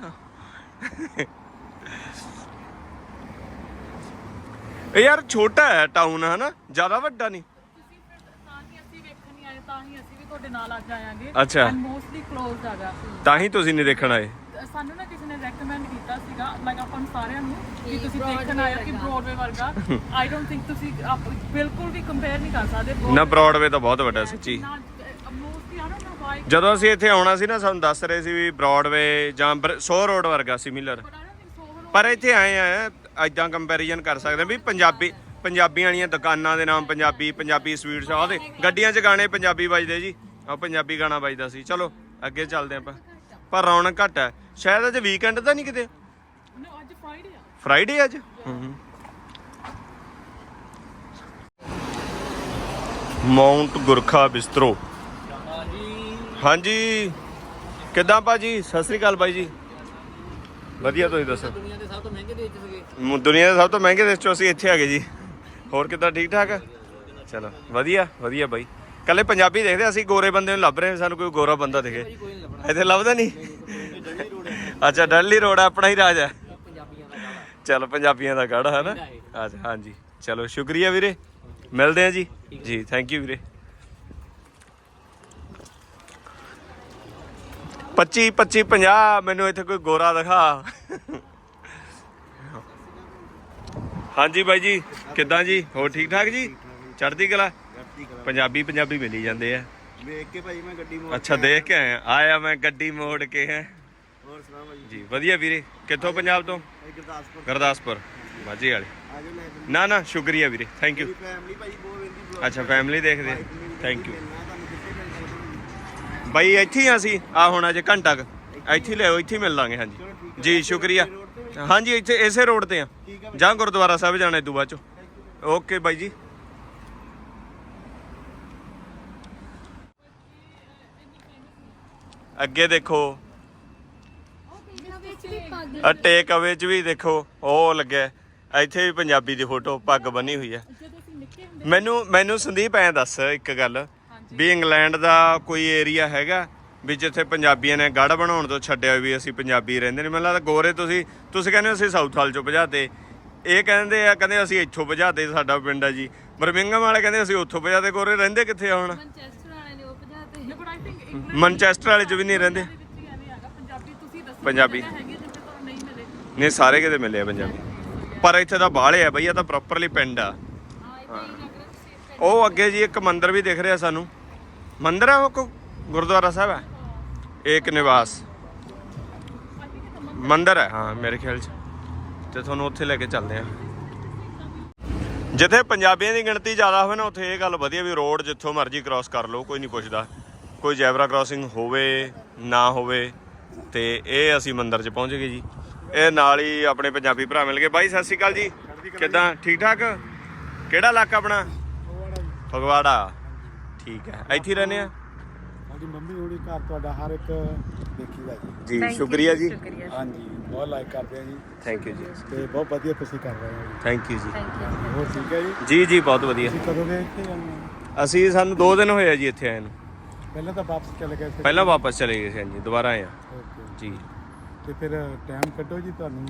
Speaker 1: ਯਾਰ ਛੋਟਾ ਹੈ ਟਾਊਨ ਹੈ ਨਾ ਜ਼ਿਆਦਾ ਵੱਡਾ ਨਹੀਂ।
Speaker 4: ਤਾਂ ਹੀ ਅਸੀਂ ਵੇਖਣ ਨਹੀਂ ਆਏ ਤਾਂ ਹੀ ਅਸੀਂ ਵੀ ਤੁਹਾਡੇ ਨਾਲ ਅੱਜ ਆਵਾਂਗੇ
Speaker 1: ਅੱਛਾ।
Speaker 4: ਮੋਸਟਲੀ ਕਲੋਜ਼ਡ ਹੈਗਾ
Speaker 1: ਤਾਂ ਹੀ ਤੁਸੀਂ ਨਹੀਂ ਦੇਖਣ ਆਏ।
Speaker 4: ਸਾਨੂੰ ਨਾ ਕਿਸੇ ਨੇ ਰეკਮੈਂਡ ਕੀਤਾ ਸੀਗਾ ਲਾਈਕ ਆਪਾਂ ਨੂੰ ਸਾਰਿਆਂ ਨੂੰ ਕਿ ਤੁਸੀਂ ਦੇਖਣ ਆਇਓ ਕਿ ਬ੍ਰੌਡਵੇ ਵਰਗਾ। ਆਈ ਡੋਨਟ ਥਿੰਕ ਤੁਸੀਂ ਆਪ- ਬਿਲਕੁਲ ਵੀ ਕੰਪੇਅਰ ਨਹੀਂ ਕਰ ਸਕਦੇ।
Speaker 1: ਨਾ ਬ੍ਰੌਡਵੇ ਤਾਂ ਬਹੁਤ ਵੱਡਾ ਸੱਚੀ
Speaker 4: ਮੋਸਟਲੀ ਆ ਨਾ ਵਾਈ
Speaker 1: ਜਦੋਂ ਅਸੀਂ ਇੱਥੇ ਆਉਣਾ ਸੀ ਨਾ ਸਾਨੂੰ ਦੱਸ ਰਹੇ ਸੀ ਵੀ ਬ੍ਰੌਡਵੇ ਜਾਂ ਸੋ ਰੋਡ ਵਰਗਾ similar
Speaker 4: but I don't think so
Speaker 1: ਪਰ ਇੱਥੇ ਆਏ ਆ ਐਦਾਂ ਕੰਪੈਰੀਜ਼ਨ ਕਰ ਸਕਦੇ ਹਾਂ ਵੀ ਪੰਜਾਬੀ ਪੰਜਾਬੀਆਂ ਵਾਲੀਆਂ ਦੁਕਾਨਾਂ ਦੇ ਨਾਮ ਪੰਜਾਬੀ ਪੰਜਾਬੀ ਸਵੀਟ ਸ਼ਾਪ ਦੇ ਗੱਡੀਆਂ 'ਚ ਗਾਣੇ ਪੰਜਾਬੀ ਵੱਜਦੇ ਜੀ। ਆ ਪੰਜਾਬੀ ਗਾਣਾ ਵੱਜਦਾ ਸੀ। ਚਲੋ ਅੱਗੇ ਚੱਲਦੇ ਆਪਾਂ। ਪਰ ਰੌਣਕ ਘੱਟ ਹੈ। ਸ਼ਾਇਦ ਅੱਜ ਵੀਕਐਂਡ ਤਾਂ ਨਹੀਂ ਕਿਤੇ?
Speaker 4: ਨੋ ਅੱਜ ਫਰਾਈਡੇ ਆ।
Speaker 1: ਫਰਾਈਡੇ ਅੱਜ? ਹੂੰ। Mount Gurkha bistro. ਹਾਂਜੀ। ਕਿੱਦਾਂ ਭਾਜੀ? ਸਤਿ ਸ੍ਰੀ ਅਕਾਲ ਬਾਈ ਜੀ। ਵਧੀਆ ਤੁਸੀਂ ਦੱਸੋ?
Speaker 5: ਦੁਨੀਆ ਦੇ ਸਭ ਤੋਂ ਮਹਿੰਗੇ ਦੇਸ਼ ਸੀਗੇ।
Speaker 1: ਮ- ਦੁਨੀਆ ਦੇ ਸਭ ਤੋਂ ਮਹਿੰਗੇ ਦੇਸ਼ ਚੋਂ ਅਸੀਂ ਇੱਥੇ ਆ ਗਏ ਜੀ। ਹੋਰ ਕਿੱਦਾਂ ਠੀਕ ਠਾਕ ਚਲੋ ਵਧੀਆ ਵਧੀਆ ਬਾਈ ਕੱਲੇ ਪੰਜਾਬੀ ਦੇਖਦੇ ਅਸੀਂ ਗੋਰੇ ਬੰਦੇ ਨੂੰ ਲੱਭ ਰਹੇ ਹਾਂ, ਸਾਨੂੰ ਕੋਈ ਗੋਰਾ ਬੰਦਾ ਦਿਖੇ। ਇੱਥੇ ਲੱਭਦਾ ਨਹੀਂ? ਅੱਛਾ ਡੱਲੀ ਰੋਡ ਆਪਣਾ ਹੀ ਰਾਜ ਹੈ
Speaker 5: ਪੰਜਾਬੀਆਂ
Speaker 1: ਚਲੋ ਪੰਜਾਬੀਆਂ ਦਾ ਗੜ ਹੈ ਨਾ ਅੱਛਾ ਹਾਂਜੀ। ਚਲੋ ਸ਼ੁਕਰੀਆ ਵੀਰੇ। ਮਿਲਦੇ ਆ ਜੀ। ਜੀ ਥੈਂਕ ਯੂ ਵੀਰੇ। 25 25 50 ਮੈਨੂੰ ਇੱਥੇ ਕੋਈ ਗੋਰਾ ਦਿਖਾ। ਹਾਂਜੀ ਬਾਈ ਜੀ ਕਿੱਦਾਂ ਜੀ? ਹੋਰ ਠੀਕ ਠਾਕ ਜੀ? ਚੜ੍ਹਦੀ ਕਲਾ? ਪੰਜਾਬੀ ਪੰਜਾਬੀ ਮਿਲੀ ਜਾਂਦੇ ਆ।
Speaker 7: ਵੇਖ ਕੇ ਭਾਈ ਮੈਂ ਗੱਡੀ ਮੋੜ
Speaker 1: ਅੱਛਾ ਦੇਖ ਕੇ ਆਇਆ ਆਇਆ ਮੈਂ ਗੱਡੀ ਮੋੜ ਕੇ ਹੈ।
Speaker 7: ਹੋਰ ਸੁਣਾ ਭਾਈ?
Speaker 1: ਜੀ ਵਧੀਆ ਵੀਰੇ। ਕਿੱਥੋਂ ਪੰਜਾਬ ਤੋਂ?
Speaker 7: ਗੁਰਦਾਸਪੁਰ।
Speaker 1: ਗੁਰਦਾਸਪੁਰ ਮਾਝੇ ਵਾਲੇ।
Speaker 7: ਲੈ
Speaker 1: ਨਾ ਨਾ ਸ਼ੁਕਰੀਆ ਵੀਰੇ। ਥੈਂਕ ਯੂ
Speaker 7: ਫੈਮਿਲੀ ਭਾਈ ਬਹੁਤ ਵੇਂਦੀ
Speaker 1: ਅੱਛਾ ਫੈਮਿਲੀ ਦੇਖਦੇ ਥੈਂਕ ਯੂ ਬਾਈ ਇੱਥੇ ਹੀ ਆ ਅਸੀਂ। ਆ ਹੁਣ ਅਜੇ ਘੰਟਾ ਕੁ। ਇੱਥੇ ਲਿਆਓ ਇੱਥੇ ਮਿਲ ਲਾਂਗੇ ਹਾਂਜੀ। ਜੀ ਸ਼ੁਕਰੀਆ। ਹਾਂਜੀ ਇੱਥੇ ਇਸੇ ਰੋਡ ਤੇ ਆ। ਜਾਂ ਗੁਰਦੁਆਰਾ ਸਾਹਿਬ ਜਾਣਾ ਇਦੋਂ ਬਾਅਦ ਚੋਂ। ਓਕੇ ਬਾਈ ਜੀ। ਅੱਗੇ ਦੇਖੋ। ਆ ਟੇਕ ਅਵੇ ਚ ਵੀ ਦੇਖੋ ਉਹ ਲੱਗਿਆ। ਇੱਥੇ ਵੀ ਪੰਜਾਬੀ ਦੀ ਫੋਟੋ ਪੱਗ ਬੰਨੀ ਹੋਈ ਹੈ। ਮੈਨੂੰ ਮੈਨੂੰ ਸੰਦੀਪ ਐ ਦੱਸ ਇੱਕ ਗੱਲ ਵੀ ਇੰਗਲੈਂਡ ਦਾ ਕੋਈ ਏਰੀਆ ਹੈਗਾ ਵੀ ਜਿੱਥੇ ਪੰਜਾਬੀਆਂ ਨੇ ਗੜ ਬਣਾਉਣ ਤੋਂ ਛੱਡਿਆ ਵੀ ਅਸੀਂ ਪੰਜਾਬੀ ਰਹਿੰਦੇ ਨੇ? ਮੈਨੂੰ ਲੱਗਦਾ ਗੋਰੇ ਤੁਸੀਂ ਤੁਸੀਂ ਕਹਿੰਦੇ ਅਸੀਂ ਸਾਊਥ ਹਾਲ ਚੋਂ ਭਜਾਤੇ। ਇਹ ਕਹਿੰਦੇ ਆ ਕਹਿੰਦੇ ਅਸੀਂ ਇੱਥੋਂ ਭਜਾਤੇ ਸਾਡਾ ਪਿੰਡ ਆ ਜੀ। ਬਰਮਿੰਗਮ ਵਾਲੇ ਕਹਿੰਦੇ ਅਸੀਂ ਉੱਥੋਂ ਭਜਾਤੇ ਗੋਰੇ ਰਹਿੰਦੇ ਕਿੱਥੇ ਆ ਹੁਣ
Speaker 6: ਮੈਨਚੈਸਟਰ ਵਾਲੇ ਨੇ ਉਹ ਭਜਾਤੇ
Speaker 4: but I think English
Speaker 1: Manchester ਵਾਲੇ ਚ ਵੀ ਨਹੀਂ ਰਹਿੰਦੇ।
Speaker 4: ਦੇ ਵਿੱਚ ਵੀ ਐਵੇਂ ਹੈਗਾ ਪੰਜਾਬੀ ਤੁਸੀਂ ਦੱਸੋ
Speaker 1: ਪੰਜਾਬੀ।
Speaker 4: ਜਗ੍ਹਾ ਹੈਗੀ ਜਿੱਥੇ ਤੁਹਾਨੂੰ ਨਹੀਂ ਮਿਲੇ।
Speaker 1: ਨਹੀਂ ਸਾਰੇ ਕਿਤੇ ਮਿਲੇ ਆ ਪੰਜਾਬੀ। ਪਰ ਇੱਥੇ ਤਾਂ ਬਾਹਲੇ ਆ ਬਈ ਇਹ ਤਾਂ ਪ੍ਰੋਪਰਲੀ ਪਿੰਡ ਆ। ਉਹ ਅੱਗੇ ਜੀ ਇੱਕ ਮੰਦਿਰ ਵੀ ਦਿਖ ਰਿਹਾ ਸਾਨੂੰ। ਮੰਦਿਰ ਆ ਉਹ ਕੋ ਗੁਰਦੁਆਰਾ ਸਾਹਿਬ ਹੈ ਏਕ ਨਿਵਾਸ। ਮੰਦਿਰ ਹੈ ਹਾਂ ਮੇਰੇ ਖਿਆਲ ਚ। ਤੇ ਤੁਹਾਨੂੰ ਉੱਥੇ ਲੈ ਕੇ ਚੱਲਦੇ ਆ। ਜਿੱਥੇ ਪੰਜਾਬੀਆਂ ਦੀ ਗਿਣਤੀ ਜ਼ਿਆਦਾ ਹੋਵੇ ਨਾ ਉੱਥੇ ਇਹ ਗੱਲ ਵਧੀਆ ਵੀ ਰੋਡ ਜਿੱਥੋਂ ਮਰਜ਼ੀ ਕ੍ਰਾਸ ਕਰ ਲਓ ਕੋਈ ਨਹੀਂ ਪੁੱਛਦਾ। ਕੋਈ ਜੈਬਰਾ ਕ੍ਰਾਸਿੰਗ ਹੋਵੇ ਨਾ ਹੋਵੇ ਤੇ ਇਹ ਅਸੀਂ ਮੰਦਿਰ 'ਚ ਪਹੁੰਚ ਗਏ ਜੀ। ਇਹ ਨਾਲ ਹੀ ਆਪਣੇ ਪੰਜਾਬੀ ਭਰਾ ਮਿਲ ਗਏ। ਬਾਈ ਸਤਿ ਸ਼੍ਰੀ ਅਕਾਲ ਜੀ। ਕਿੱਦਾਂ? ਠੀਕ ਠਾਕ ਕਿਹੜਾ ਇਲਾਕਾ ਆਪਣਾ? ਫਗਵਾੜਾ। ਠੀਕ ਹੈ। ਇੱਥੇ ਹੀ ਰਹਿੰਦੇ ਆ?
Speaker 8: ਸਾਡੀ ਮੰਮੀ ਹੁਣੀ ਘਰ ਤੁਹਾਡਾ ਹਰ ਇੱਕ ਦੇਖੀਦਾ ਜੀ।
Speaker 1: ਜੀ ਸ਼ੁਕਰੀਆ ਜੀ।
Speaker 8: ਹਾਂਜੀ ਬਹੁਤ ਲਾਈਕ ਕਰਦੇ ਆ ਜੀ।
Speaker 1: ਥੈਂਕ ਯੂ ਜੀ।
Speaker 8: ਤੇ ਬਹੁਤ ਵਧੀਆ ਤੁਸੀਂ ਕਰ ਰਹੇ ਹੋ
Speaker 1: ਥੈਂਕ ਯੂ ਜੀ।
Speaker 8: ਜੀ ਹੋਰ ਠੀਕ ਹੈ ਜੀ?
Speaker 1: ਜੀ ਜੀ ਬਹੁਤ ਵਧੀਆ।
Speaker 8: ਤੁਸੀਂ ਕਦੋਂ ਗਏ ਇੱਥੇ? ਜਾਂਦੇ ਹੋ?
Speaker 1: ਅਸੀਂ ਸਾਨੂੰ 2 ਦਿਨ ਹੋਏ ਆ ਜੀ ਇੱਥੇ ਆਏ ਨੂੰ।
Speaker 8: ਪਹਿਲਾਂ ਤਾਂ ਵਾਪਸ ਚਲੇ ਗਏ ਸੀ
Speaker 1: ਪਹਿਲਾਂ ਵਾਪਸ ਚਲੇ ਗਏ ਸੀ ਹਾਂਜੀ ਦੁਬਾਰਾ ਆਏ ਆ ਜੀ।
Speaker 8: ਤੇ ਫਿਰ ਟਾਈਮ ਕੱਢੋ ਜੀ ਤੁਹਾਨੂੰ।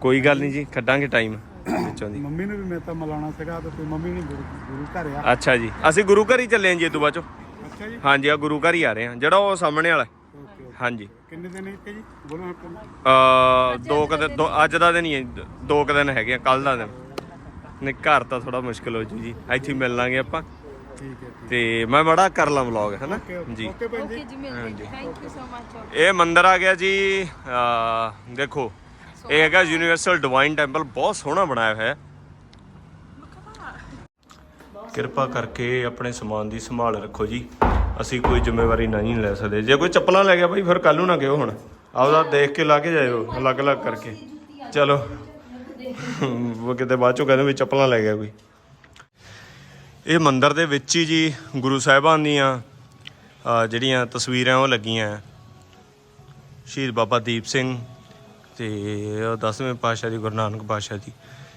Speaker 1: ਕੋਈ ਗੱਲ ਨਹੀਂ ਜੀ ਕੱਢਾਂਗੇ ਟਾਈਮ ਵਿੱਚੋਂ ਦੀ।
Speaker 8: ਮੰਮੀ ਨੂੰ ਵੀ ਮੈਂ ਤਾਂ ਮਿਲਾਉਣਾ ਸੀਗਾ ਤੇ ਫਿਰ ਮੰਮੀ ਨੇ ਗੁਰੂ ਗੁਰੂ ਘਰ ਆ।
Speaker 1: ਅੱਛਾ ਜੀ ਅਸੀਂ ਗੁਰੂ ਘਰ ਹੀ ਚੱਲੇ ਹਾਂ ਜੀ ਇਹ ਤੋਂ ਬਾਅਦ ਚੋਂ।
Speaker 8: ਅੱਛਾ ਜੀ।
Speaker 1: ਹਾਂਜੀ ਆ ਗੁਰੂ ਘਰ ਹੀ ਆ ਰਹੇ ਹਾਂ ਜਿਹੜਾ ਉਹ ਸਾਹਮਣੇ ਵਾਲਾ। ਹੈ।
Speaker 8: ਓਕੇ।
Speaker 1: ਹਾਂਜੀ।
Speaker 8: ਕਿੰਨੇ ਦਿਨ ਇੱਥੇ ਜੀ? ਬੋਲੋ ਪਹਿਲਾਂ।
Speaker 1: ਅ ਦੋ ਕਦੇ ਅੱਜ ਦਾ ਦਿਨ ਹੀ ਹੈ ਦ- ਦੋ ਕੁ ਦਿਨ ਹੈਗੇ ਆ ਕੱਲ ਦਾ ਦਿਨ। ਨਹੀਂ ਘਰ ਤਾਂ ਥੋੜਾ ਮੁਸ਼ਕਲ ਹੋ ਜੂ ਜੀ ਇੱਥੇ ਹੀ ਮਿਲ ਲਾਂਗੇ ਆਪਾਂ।
Speaker 8: ਠੀਕ ਹੈ ਠੀਕ
Speaker 1: ਤੇ ਮੈਂ ਬੜਾ ਕਰ ਲਾਂ ਵਲੌਗ ਹੈ ਨਾ
Speaker 8: ਓਕੇ
Speaker 1: ਜੀ।
Speaker 8: ਓਕੇ ਭੈਣ
Speaker 6: ਓਕੇ
Speaker 8: ਜੀ
Speaker 6: ਜੀ ਮਿਲਦੇ ਥੈਂਕ ਯੂ ਸੋ ਮਚ
Speaker 1: ਇਹ ਮੰਦਿਰ ਆ ਗਿਆ ਜੀ ਦੇਖੋ ਇਹ ਹੈਗਾ ਯੂਨੀਵਰਸਲ ਡਿਵਾਈਨ ਟੈਂਪਲ ਬਹੁਤ ਸੋਹਣਾ ਬਣਾਇਆ ਹੋਇਆ ਹੈ। ਕਿਰਪਾ ਕਰਕੇ ਆਪਣੇ ਸਮਾਨ ਦੀ ਸੰਭਾਲ ਰੱਖੋ ਜੀ। ਅਸੀਂ ਕੋਈ ਜ਼ਿੰਮੇਵਾਰੀ ਨਹੀਂ ਲੈ ਸਕਦੇ। ਜੇ ਕੋਈ ਚੱਪਲਾਂ ਲੈ ਗਿਆ ਭਾਈ ਫਿਰ ਕੱਲ ਨੂੰ ਨਾ ਗਿਓ ਹੁਣ। ਆਪਦਾ ਦੇਖ ਕੇ ਲਾ ਕੇ ਜਾਇਓ ਅਲੱਗ-ਅਲੱਗ ਕਰਕੇ। ਚਲੋ। ਉਹ ਕਿਤੇ ਬਾਅਦ ਚੋਂ ਕਹਿੰਦੇ ਵੀ ਚੱਪਲਾਂ ਲੈ ਗਿਆ ਕੋਈ। ਇਹ ਮੰਦਿਰ ਦੇ ਵਿੱਚ ਹੀ ਜੀ ਗੁਰੂ ਸਾਹਿਬਾਨ ਦੀਆਂ ਜਿਹੜੀਆਂ ਤਸਵੀਰਾਂ ਉਹ ਲੱਗੀਆਂ ਹੈ। ਸ਼ਹੀਦ ਬਾਬਾ ਦੀਪ ਸਿੰਘ ਤੇ ਉਹ 10ਵੇਂ ਪਾਤਸ਼ਾਹ ਦੀ ਗੁਰੂ ਨਾਨਕ ਪਾਤਸ਼ਾਹ ਦੀ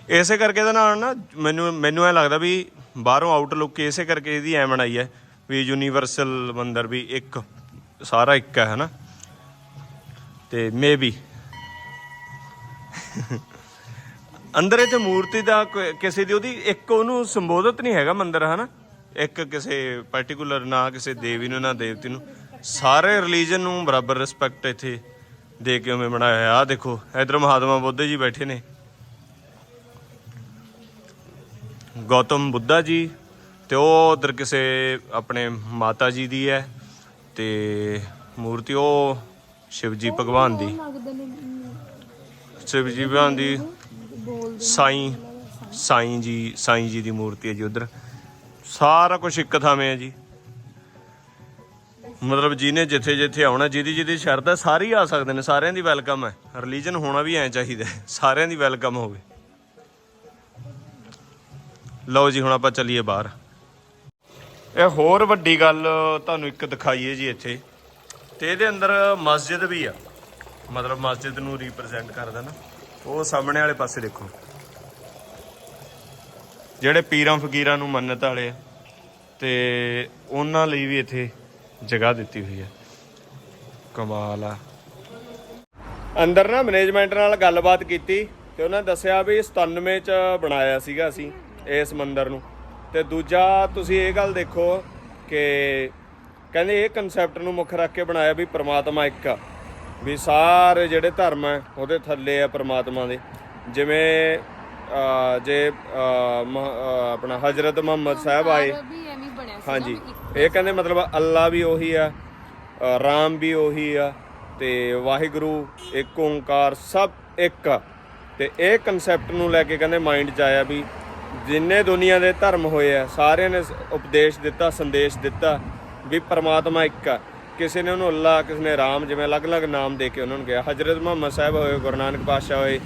Speaker 1: ਇਸੇ ਕਰਕੇ ਇਹਦਾ ਨਾਲ ਨਾ ਮੈਨੂੰ ਮੈਨੂੰ ਐ ਲੱਗਦਾ ਵੀ ਬਾਹਰੋਂ ਆਊਟਲੁੱਕ ਇਸੇ ਕਰਕੇ ਇਹਦੀ ਐ ਬਣਾਈ ਹੈ ਵੀ ਯੂਨੀਵਰਸਲ ਮੰਦਰ ਵੀ ਇੱਕ, ਸਾਰਾ ਇੱਕ ਹੈ ਹਨਾ। ਤੇ ਮੇਬੀ ਅੰਦਰ ਇਹ ਤੇ ਮੂਰਤੀ ਦਾ ਕੋਈ- ਕਿਸੇ ਦੀ ਉਹਦੀ ਇੱਕ ਉਹਨੂੰ ਸੰਬੋਧਿਤ ਨਹੀਂ ਹੈਗਾ ਮੰਦਰ ਹਨਾ? ਇੱਕ ਕਿਸੇ ਪਾਰਟਿਕੂਲਰ ਨਾ ਕਿਸੇ ਦੇਵੀ ਨੂੰ ਨਾ ਦੇਵਤੀ ਨੂੰ। ਸਾਰੇ ਰਿਲੀਜਨ ਨੂੰ ਬਰਾਬਰ ਰਿਸਪੈਕਟ ਇੱਥੇ ਦੇ ਕੇ ਉਵੇਂ ਬਣਾਇਆ ਹੋਇਆ। ਆ ਦੇਖੋ ਇਧਰ ਮਹਾਤਮਾ ਬੁੱਧ ਜੀ ਬੈਠੇ ਨੇ। ਗੌਤਮ ਬੁੱਧਾ ਜੀ ਤੇ ਉਹ ਉਧਰ ਕਿਸੇ ਆਪਣੇ ਮਾਤਾ ਜੀ ਦੀ ਹੈ ਤੇ ਮੂਰਤੀ ਉਹ ਸ਼ਿਵ ਜੀ ਭਗਵਾਨ ਦੀ।
Speaker 6: ਲੱਗਦੇ ਨੇ।
Speaker 1: ਸ਼ਿਵ ਜੀ ਭਗਵਾਨ ਦੀ ਸਾਈਂ ਸਾਈਂ ਜੀ ਸਾਈਂ ਜੀ ਦੀ ਮੂਰਤੀ ਹੈ ਜੀ ਉਧਰ। ਸਾਰਾ ਕੁਝ ਇੱਕ ਥਾਵੇਂ ਹੈ ਜੀ। ਮਤਲਬ ਜਿਹਨੇ ਜਿੱਥੇ ਜਿੱਥੇ ਆਉਣਾ ਜਿਹਦੀ ਜਿਹਦੀ ਸ਼ਰਧਾ, ਸਾਰੇ ਹੀ ਆ ਸਕਦੇ ਨੇ, ਸਾਰਿਆਂ ਦੀ ਵੈਲਕਮ ਹੈ। ਰਿਲੀਜਨ ਹੋਣਾ ਵੀ ਐ ਚਾਹੀਦਾ ਸਾਰਿਆਂ ਦੀ ਵੈਲਕਮ ਹੋਵੇ। ਲਓ ਜੀ, ਹੁਣ ਆਪਾਂ ਚੱਲੀਏ ਬਾਹਰ। ਇਹ ਹੋਰ ਵੱਡੀ ਗੱਲ ਤੁਹਾਨੂੰ ਇੱਕ ਦਿਖਾਈਏ ਜੀ ਇੱਥੇ। ਤੇ ਇਹਦੇ ਅੰਦਰ ਮਸਜਿਦ ਵੀ ਆ। ਮਤਲਬ ਮਸਜਿਦ ਨੂੰ ਰਿਪਰੈਜ਼ੈਂਟ ਕਰਦਾ ਨਾ। ਉਹ ਸਾਹਮਣੇ ਵਾਲੇ ਪਾਸੇ ਦੇਖੋ। ਜਿਹੜੇ ਪੀਰਾਂ ਫਕੀਰਾਂ ਨੂੰ ਮੰਨਤ ਵਾਲੇ ਆ ਤੇ ਉਹਨਾਂ ਲਈ ਵੀ ਇੱਥੇ ਜਗ੍ਹਾ ਦਿੱਤੀ ਹੋਈ ਹੈ ਕਮਾਲ ਆ। ਅੰਦਰ ਨਾ ਮੈਨੇਜਮੈਂਟ ਨਾਲ ਗੱਲਬਾਤ ਕੀਤੀ ਤੇ ਉਹਨਾਂ ਦੱਸਿਆ ਵੀ 97 ਚ ਬਣਾਇਆ ਸੀਗਾ ਅਸੀਂ ਇਸ ਮੰਦਿਰ ਨੂੰ। ਤੇ ਦੂਜਾ ਤੁਸੀਂ ਇਹ ਗੱਲ ਦੇਖੋ ਕਿ ਕਹਿੰਦੇ ਇਹ ਕਨਸੈਪਟ ਨੂੰ ਮੁੱਖ ਰੱਖ ਕੇ ਬਣਾਇਆ ਵੀ ਪ੍ਰਮਾਤਮਾ ਇੱਕ ਆ। ਵੀ ਸਾਰੇ ਜਿਹੜੇ ਧਰਮ ਹੈ ਉਹਦੇ ਥੱਲੇ ਆ ਪ੍ਰਮਾਤਮਾ ਦੇ। ਜਿਵੇਂ ਜੇ ਆਪਣਾ ਹਜ਼ਰਤ ਮੁਹੰਮਦ ਸਾਹਿਬ ਆਏ। ਹਾਂਜੀ। ਇਹ ਕਹਿੰਦੇ ਮਤਲਬ ਅੱਲਾ ਵੀ ਉਹੀ ਆ ਰਾਮ ਵੀ ਉਹੀ ਆ ਤੇ ਵਾਹਿਗੁਰੂ ਇੱਕ ਓੰਕਾਰ ਸਭ ਇੱਕ ਆ। ਤੇ ਇਹ ਕਨਸੈਪਟ ਨੂੰ ਲੈ ਕੇ ਕਹਿੰਦੇ ਮਾਈਂਡ 'ਚ ਆਇਆ ਵੀ ਜਿੰਨੇ ਦੁਨੀਆ ਦੇ ਧਰਮ ਹੋਏ ਆ ਸਾਰਿਆਂ ਨੇ ਉਪਦੇਸ਼ ਦਿੱਤਾ ਸੰਦੇਸ਼ ਦਿੱਤਾ ਵੀ ਪਰਮਾਤਮਾ ਇੱਕ ਆ। ਕਿਸੇ ਨੇ ਉਹਨੂੰ ਅੱਲਾ ਕਿਸੇ ਨੇ ਰਾਮ ਜਿਵੇਂ ਅਲੱਗ-ਅਲੱਗ ਨਾਮ ਦੇ ਕੇ ਉਹਨਾਂ ਨੂੰ ਕਿਹਾ। ਹਜ਼ਰਤ ਮੁਹੰਮਦ ਸਾਹਿਬ ਹੋਏ ਗੁਰੂ ਨਾਨਕ ਪਾਤਸ਼ਾਹ ਹੋਏ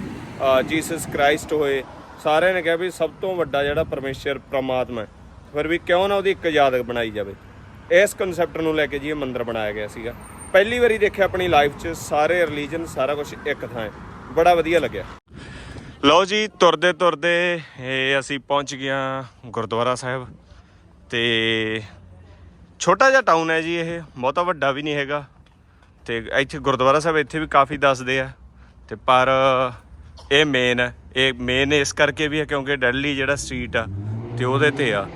Speaker 1: ਜੀਸਸ ਕ੍ਰਾਈਸਟ ਹੋਏ, ਸਾਰਿਆਂ ਨੇ ਕਿਹਾ ਵੀ ਸਭ ਤੋਂ ਵੱਡਾ ਜਿਹੜਾ ਪਰਮੇਸ਼ਰ, ਪ੍ਰਮਾਤਮਾ ਹੈ। ਫਿਰ ਵੀ ਕਿਉਂ ਨਾ ਉਹਦੀ ਇੱਕ ਯਾਦ ਬਣਾਈ ਜਾਵੇ। ਇਸ ਕਨਸੈਪਟ ਨੂੰ ਲੈ ਕੇ ਜੀ ਇਹ ਮੰਦਿਰ ਬਣਾਇਆ ਗਿਆ ਸੀਗਾ। ਪਹਿਲੀ ਵਾਰੀ ਦੇਖਿਆ ਆਪਣੀ ਲਾਈਫ 'ਚ ਸਾਰੇ ਰਿਲੀਜਨ ਸਾਰਾ ਕੁਝ ਇੱਕ ਥਾਂ ਹੈ। ਬੜਾ ਵਧੀਆ ਲੱਗਿਆ। ਲਓ ਜੀ, ਤੁਰਦੇ ਤੁਰਦੇ ਇਹ ਅਸੀਂ ਪਹੁੰਚ ਗਿਆ ਗੁਰਦੁਆਰਾ ਸਾਹਿਬ। ਤੇ ਛੋਟਾ ਜਿਹਾ ਟਾਊਨ ਹੈ ਜੀ ਇਹ, ਬਹੁਤਾ ਵੱਡਾ ਵੀ ਨਹੀਂ ਹੈਗਾ। ਤੇ ਇੱਥੇ ਗੁਰਦੁਆਰਾ ਸਾਹਿਬ ਇੱਥੇ ਵੀ ਕਾਫੀ ਦੱਸਦੇ ਆ। ਤੇ ਪਰ ਇਹ ਮੇਨ ਹੈ। ਇਹ ਮੇਨ ਇਸ ਕਰਕੇ ਵੀ ਹੈ ਕਿਉਂਕਿ ਦਿੱਲੀ ਜਿਹੜਾ ਸਟਰੀਟ ਆ ਤੇ ਉਹਦੇ ਤੇ ਆ।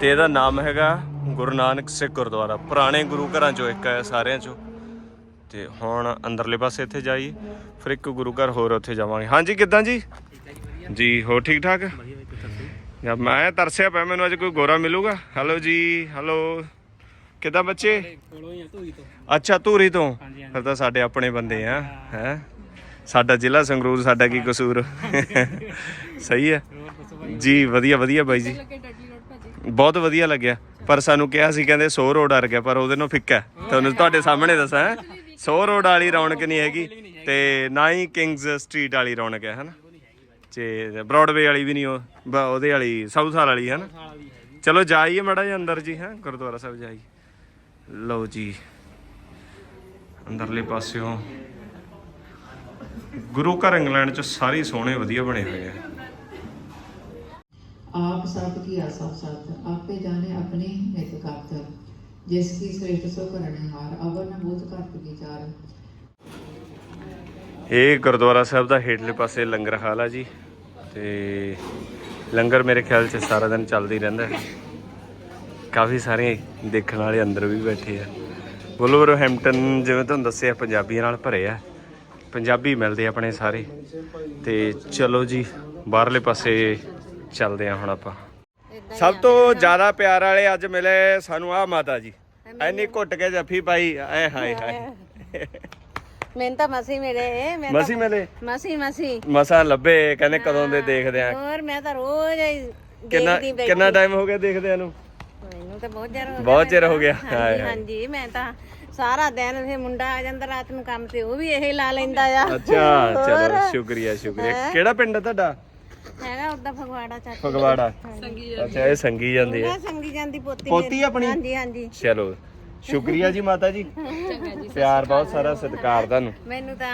Speaker 1: ਤੇ ਇਹਦਾ ਨਾਮ ਹੈਗਾ ਗੁਰੂ ਨਾਨਕ ਸਿੱਖ ਗੁਰਦੁਆਰਾ। ਪੁਰਾਣੇ ਗੁਰੂ ਘਰਾਂ ਚੋਂ ਇੱਕ ਹੈ ਸਾਰਿਆਂ ਚੋਂ। ਤੇ ਹੁਣ ਅੰਦਰਲੇ ਪਾਸੇ ਇੱਥੇ ਜਾਈਏ ਫਿਰ ਇੱਕ ਗੁਰੂ ਘਰ ਹੋਰ ਉੱਥੇ ਜਾਵਾਂਗੇ। ਹਾਂਜੀ ਕਿੱਦਾਂ ਜੀ? ਜੀ ਹੋ ਠੀਕ ਠਾਕ? ਯਾ ਮੈਂ ਤਰਸਿਆ ਪਿਆ ਮੈਨੂੰ ਅੱਜ ਕੋਈ ਗੋਰਾ ਮਿਲੂਗਾ? ਹੈਲੋ ਜੀ ਹੈਲੋ ਕਿੱਦਾਂ ਬੱਚੇ? ਅੱਛਾ ਧੂਰੀ ਤੋਂ। ਫਿਰ ਤਾਂ ਸਾਡੇ ਆਪਣੇ ਬੰਦੇ ਆ ਹੈ? ਸਾਡਾ ਜ਼ਿਲ੍ਹਾ ਸੰਗਰੂਰ, ਸਾਡਾ ਕੀ ਕਸੂਰ? ਸਹੀ ਹੈ। ਜੀ, ਵਧੀਆ ਵਧੀਆ ਬਾਈ ਜੀ। ਬਹੁਤ ਵਧੀਆ ਲੱਗਿਆ। ਪਰ ਸਾਨੂੰ ਕਿਹਾ ਸੀ, ਕਹਿੰਦੇ ਸੋ ਰੋਡ ਅਰ ਗਿਆ, ਪਰ ਉਹਦੇ ਨੂੰ ਫਿੱਕਾ ਤੁਹਾਨੂੰ ਤੁਹਾਡੇ ਸਾਹਮਣੇ ਦੱਸਾਂ, ਹੈਂ। ਰੋਡ ਵਾਲੀ ਰੌਣਕ ਨਹੀਂ ਹੈਗੀ ਤੇ ਨਾ ਹੀ ਕਿੰਗਸ ਸਟਰੀਟ ਵਾਲੀ ਰੌਣਕ ਹੈ, ਹਨਾ? ਤੇ ਬ੍ਰੌਡਵੇ ਵਾਲੀ ਵੀ ਨਹੀਂ, ਉਹ ਉਹਦੇ ਵਾਲੀ ਸਾਊਥ ਹਾਲ ਵਾਲੀ ਹੈ ਚਲੋ ਜਾਈਏ ਮੜਾ ਜੀ ਅੰਦਰ ਜੀ, ਹੈ? ਗੁਰਦੁਆਰਾ ਸਾਹਿਬ ਜਾਈਏ। ਲਓ ਜੀ। ਅੰਦਰਲੇ ਪਾਸਿਓਂ ਗੁਰੂ ਘਰ ਇੰਗਲੈਂਡ ਚ ਸਾਰੇ ਹੀ ਸੋਹਣੇ ਵਧੀਆ ਬਣੇ ਹੋਏ ਆ
Speaker 9: आप सब की आशा सत आपे जाने अपने नित कातर जिसकी श्रेष्ठ सो करने हार अवर न भूत घट विचार
Speaker 1: ਇਹ ਗੁਰਦੁਆਰਾ ਸਾਹਿਬ ਦਾ ਹੇਠਲੇ ਪਾਸੇ ਲੰਗਰ ਹਾਲ ਆ ਜੀ ਤੇ ਲੰਗਰ ਮੇਰੇ ਖਿਆਲ 'ਚ ਸਾਰਾ ਦਿਨ ਚੱਲਦਾ ਹੀ ਰਹਿੰਦਾ ਹੈ ਕਾਫੀ ਸਾਰੇ ਦੇਖਣ ਵਾਲੇ ਅੰਦਰ ਵੀ ਬੈਠੇ ਆ ਵੁਲਵਰ ਹੈਮਪਟਨ ਜਿਵੇਂ ਤੁਹਾਨੂੰ ਦੱਸਿਆ ਪੰਜਾਬੀਆਂ ਨਾਲ ਭਰੇ ਆ ਪੰਜਾਬੀ ਮਿਲਦੇ ਆਪਣੇ ਸਾਰੇ। ਤੇ ਚਲੋ ਜੀ ਬਾਹਰਲੇ ਪਾਸੇ ਚੱਲਦੇ ਆ ਹੁਣ ਆਪਾਂ। ਸਭ ਤੋਂ ਜ਼ਿਆਦਾ ਪਿਆਰ ਵਾਲੇ ਅੱਜ ਮਿਲੇ ਸਾਨੂੰ ਆ ਮਾਤਾ ਜੀ। ਐਨੀ ਘੁੱਟ ਕੇ ਜੱਫੀ ਪਾਈ ਆਏ ਹਾਏ ਹਾਏ।
Speaker 10: ਮੈਨੂੰ ਤਾਂ ਮਸੀ ਮਿਲੇ ਮੈਂ
Speaker 1: ਮਸੀ ਮਿਲੇ?
Speaker 10: ਮਸੀ ਮਸੀ।
Speaker 1: ਮਸਾਂ ਲੱਭੇ ਕਹਿੰਦੇ ਕਦੋਂ ਦੇ ਦੇਖਦੇ ਆ
Speaker 10: ਹੋਰ ਮੈਂ ਤਾਂ ਰੋਜ਼ ਹੀ
Speaker 1: ਕਿੰਨਾ ਕਿੰਨਾ ਟਾਈਮ ਹੋ ਗਿਆ ਦੇਖਦਿਆਂ ਨੂੰ?
Speaker 10: ਮੈਨੂੰ ਤਾਂ ਬਹੁਤ ਚਿਰ ਹੋ ਗਿਆ
Speaker 1: ਬਹੁਤ ਚਿਰ ਹੋ ਗਿਆ।
Speaker 10: ਹਾਂਜੀ ਮੈਂ ਤਾਂ ਸਾਰਾ ਦਿਨ ਫੇ ਮੁੰਡਾ ਆ ਜਾਂਦਾ ਰਾਤ ਨੂੰ ਕੰਮ ਤੇ ਉਹ ਵੀ ਇਹ ਲਾ ਲੈਂਦਾ ਆ।
Speaker 1: ਅੱਛਾ ਚਲੋ ਸ਼ੁਕਰੀਆ ਸ਼ੁਕਰੀਆ। ਕਿਹੜਾ ਪਿੰਡ ਹੈ ਤੁਹਾਡਾ?
Speaker 10: ਹੈਗਾ ਉਦਾਂ ਫਗਵਾੜਾ ਚਾਚੀ
Speaker 1: ਫਗਵਾੜਾ। ਅੱਛਾ ਇਹ ਸੰਗੀ ਜਾਂਦੀ ਹੈ।
Speaker 10: ਮੈਂ ਸੰਗੀ ਜਾਂਦੀ ਪੋਤੀ
Speaker 1: ਪੋਤੀ। ਆਪਣੀ?
Speaker 10: ਹਾਂਜੀ ਹਾਂਜੀ।
Speaker 1: ਚਲੋ ਸ਼ੁਕਰੀਆ ਜੀ ਮਾਤਾ ਜੀ। ਪਿਆਰ ਬਹੁਤ ਸਾਰਾ ਸਤਿਕਾਰ ਤੁਹਾਨੂੰ।
Speaker 10: ਮੈਨੂੰ ਤਾਂ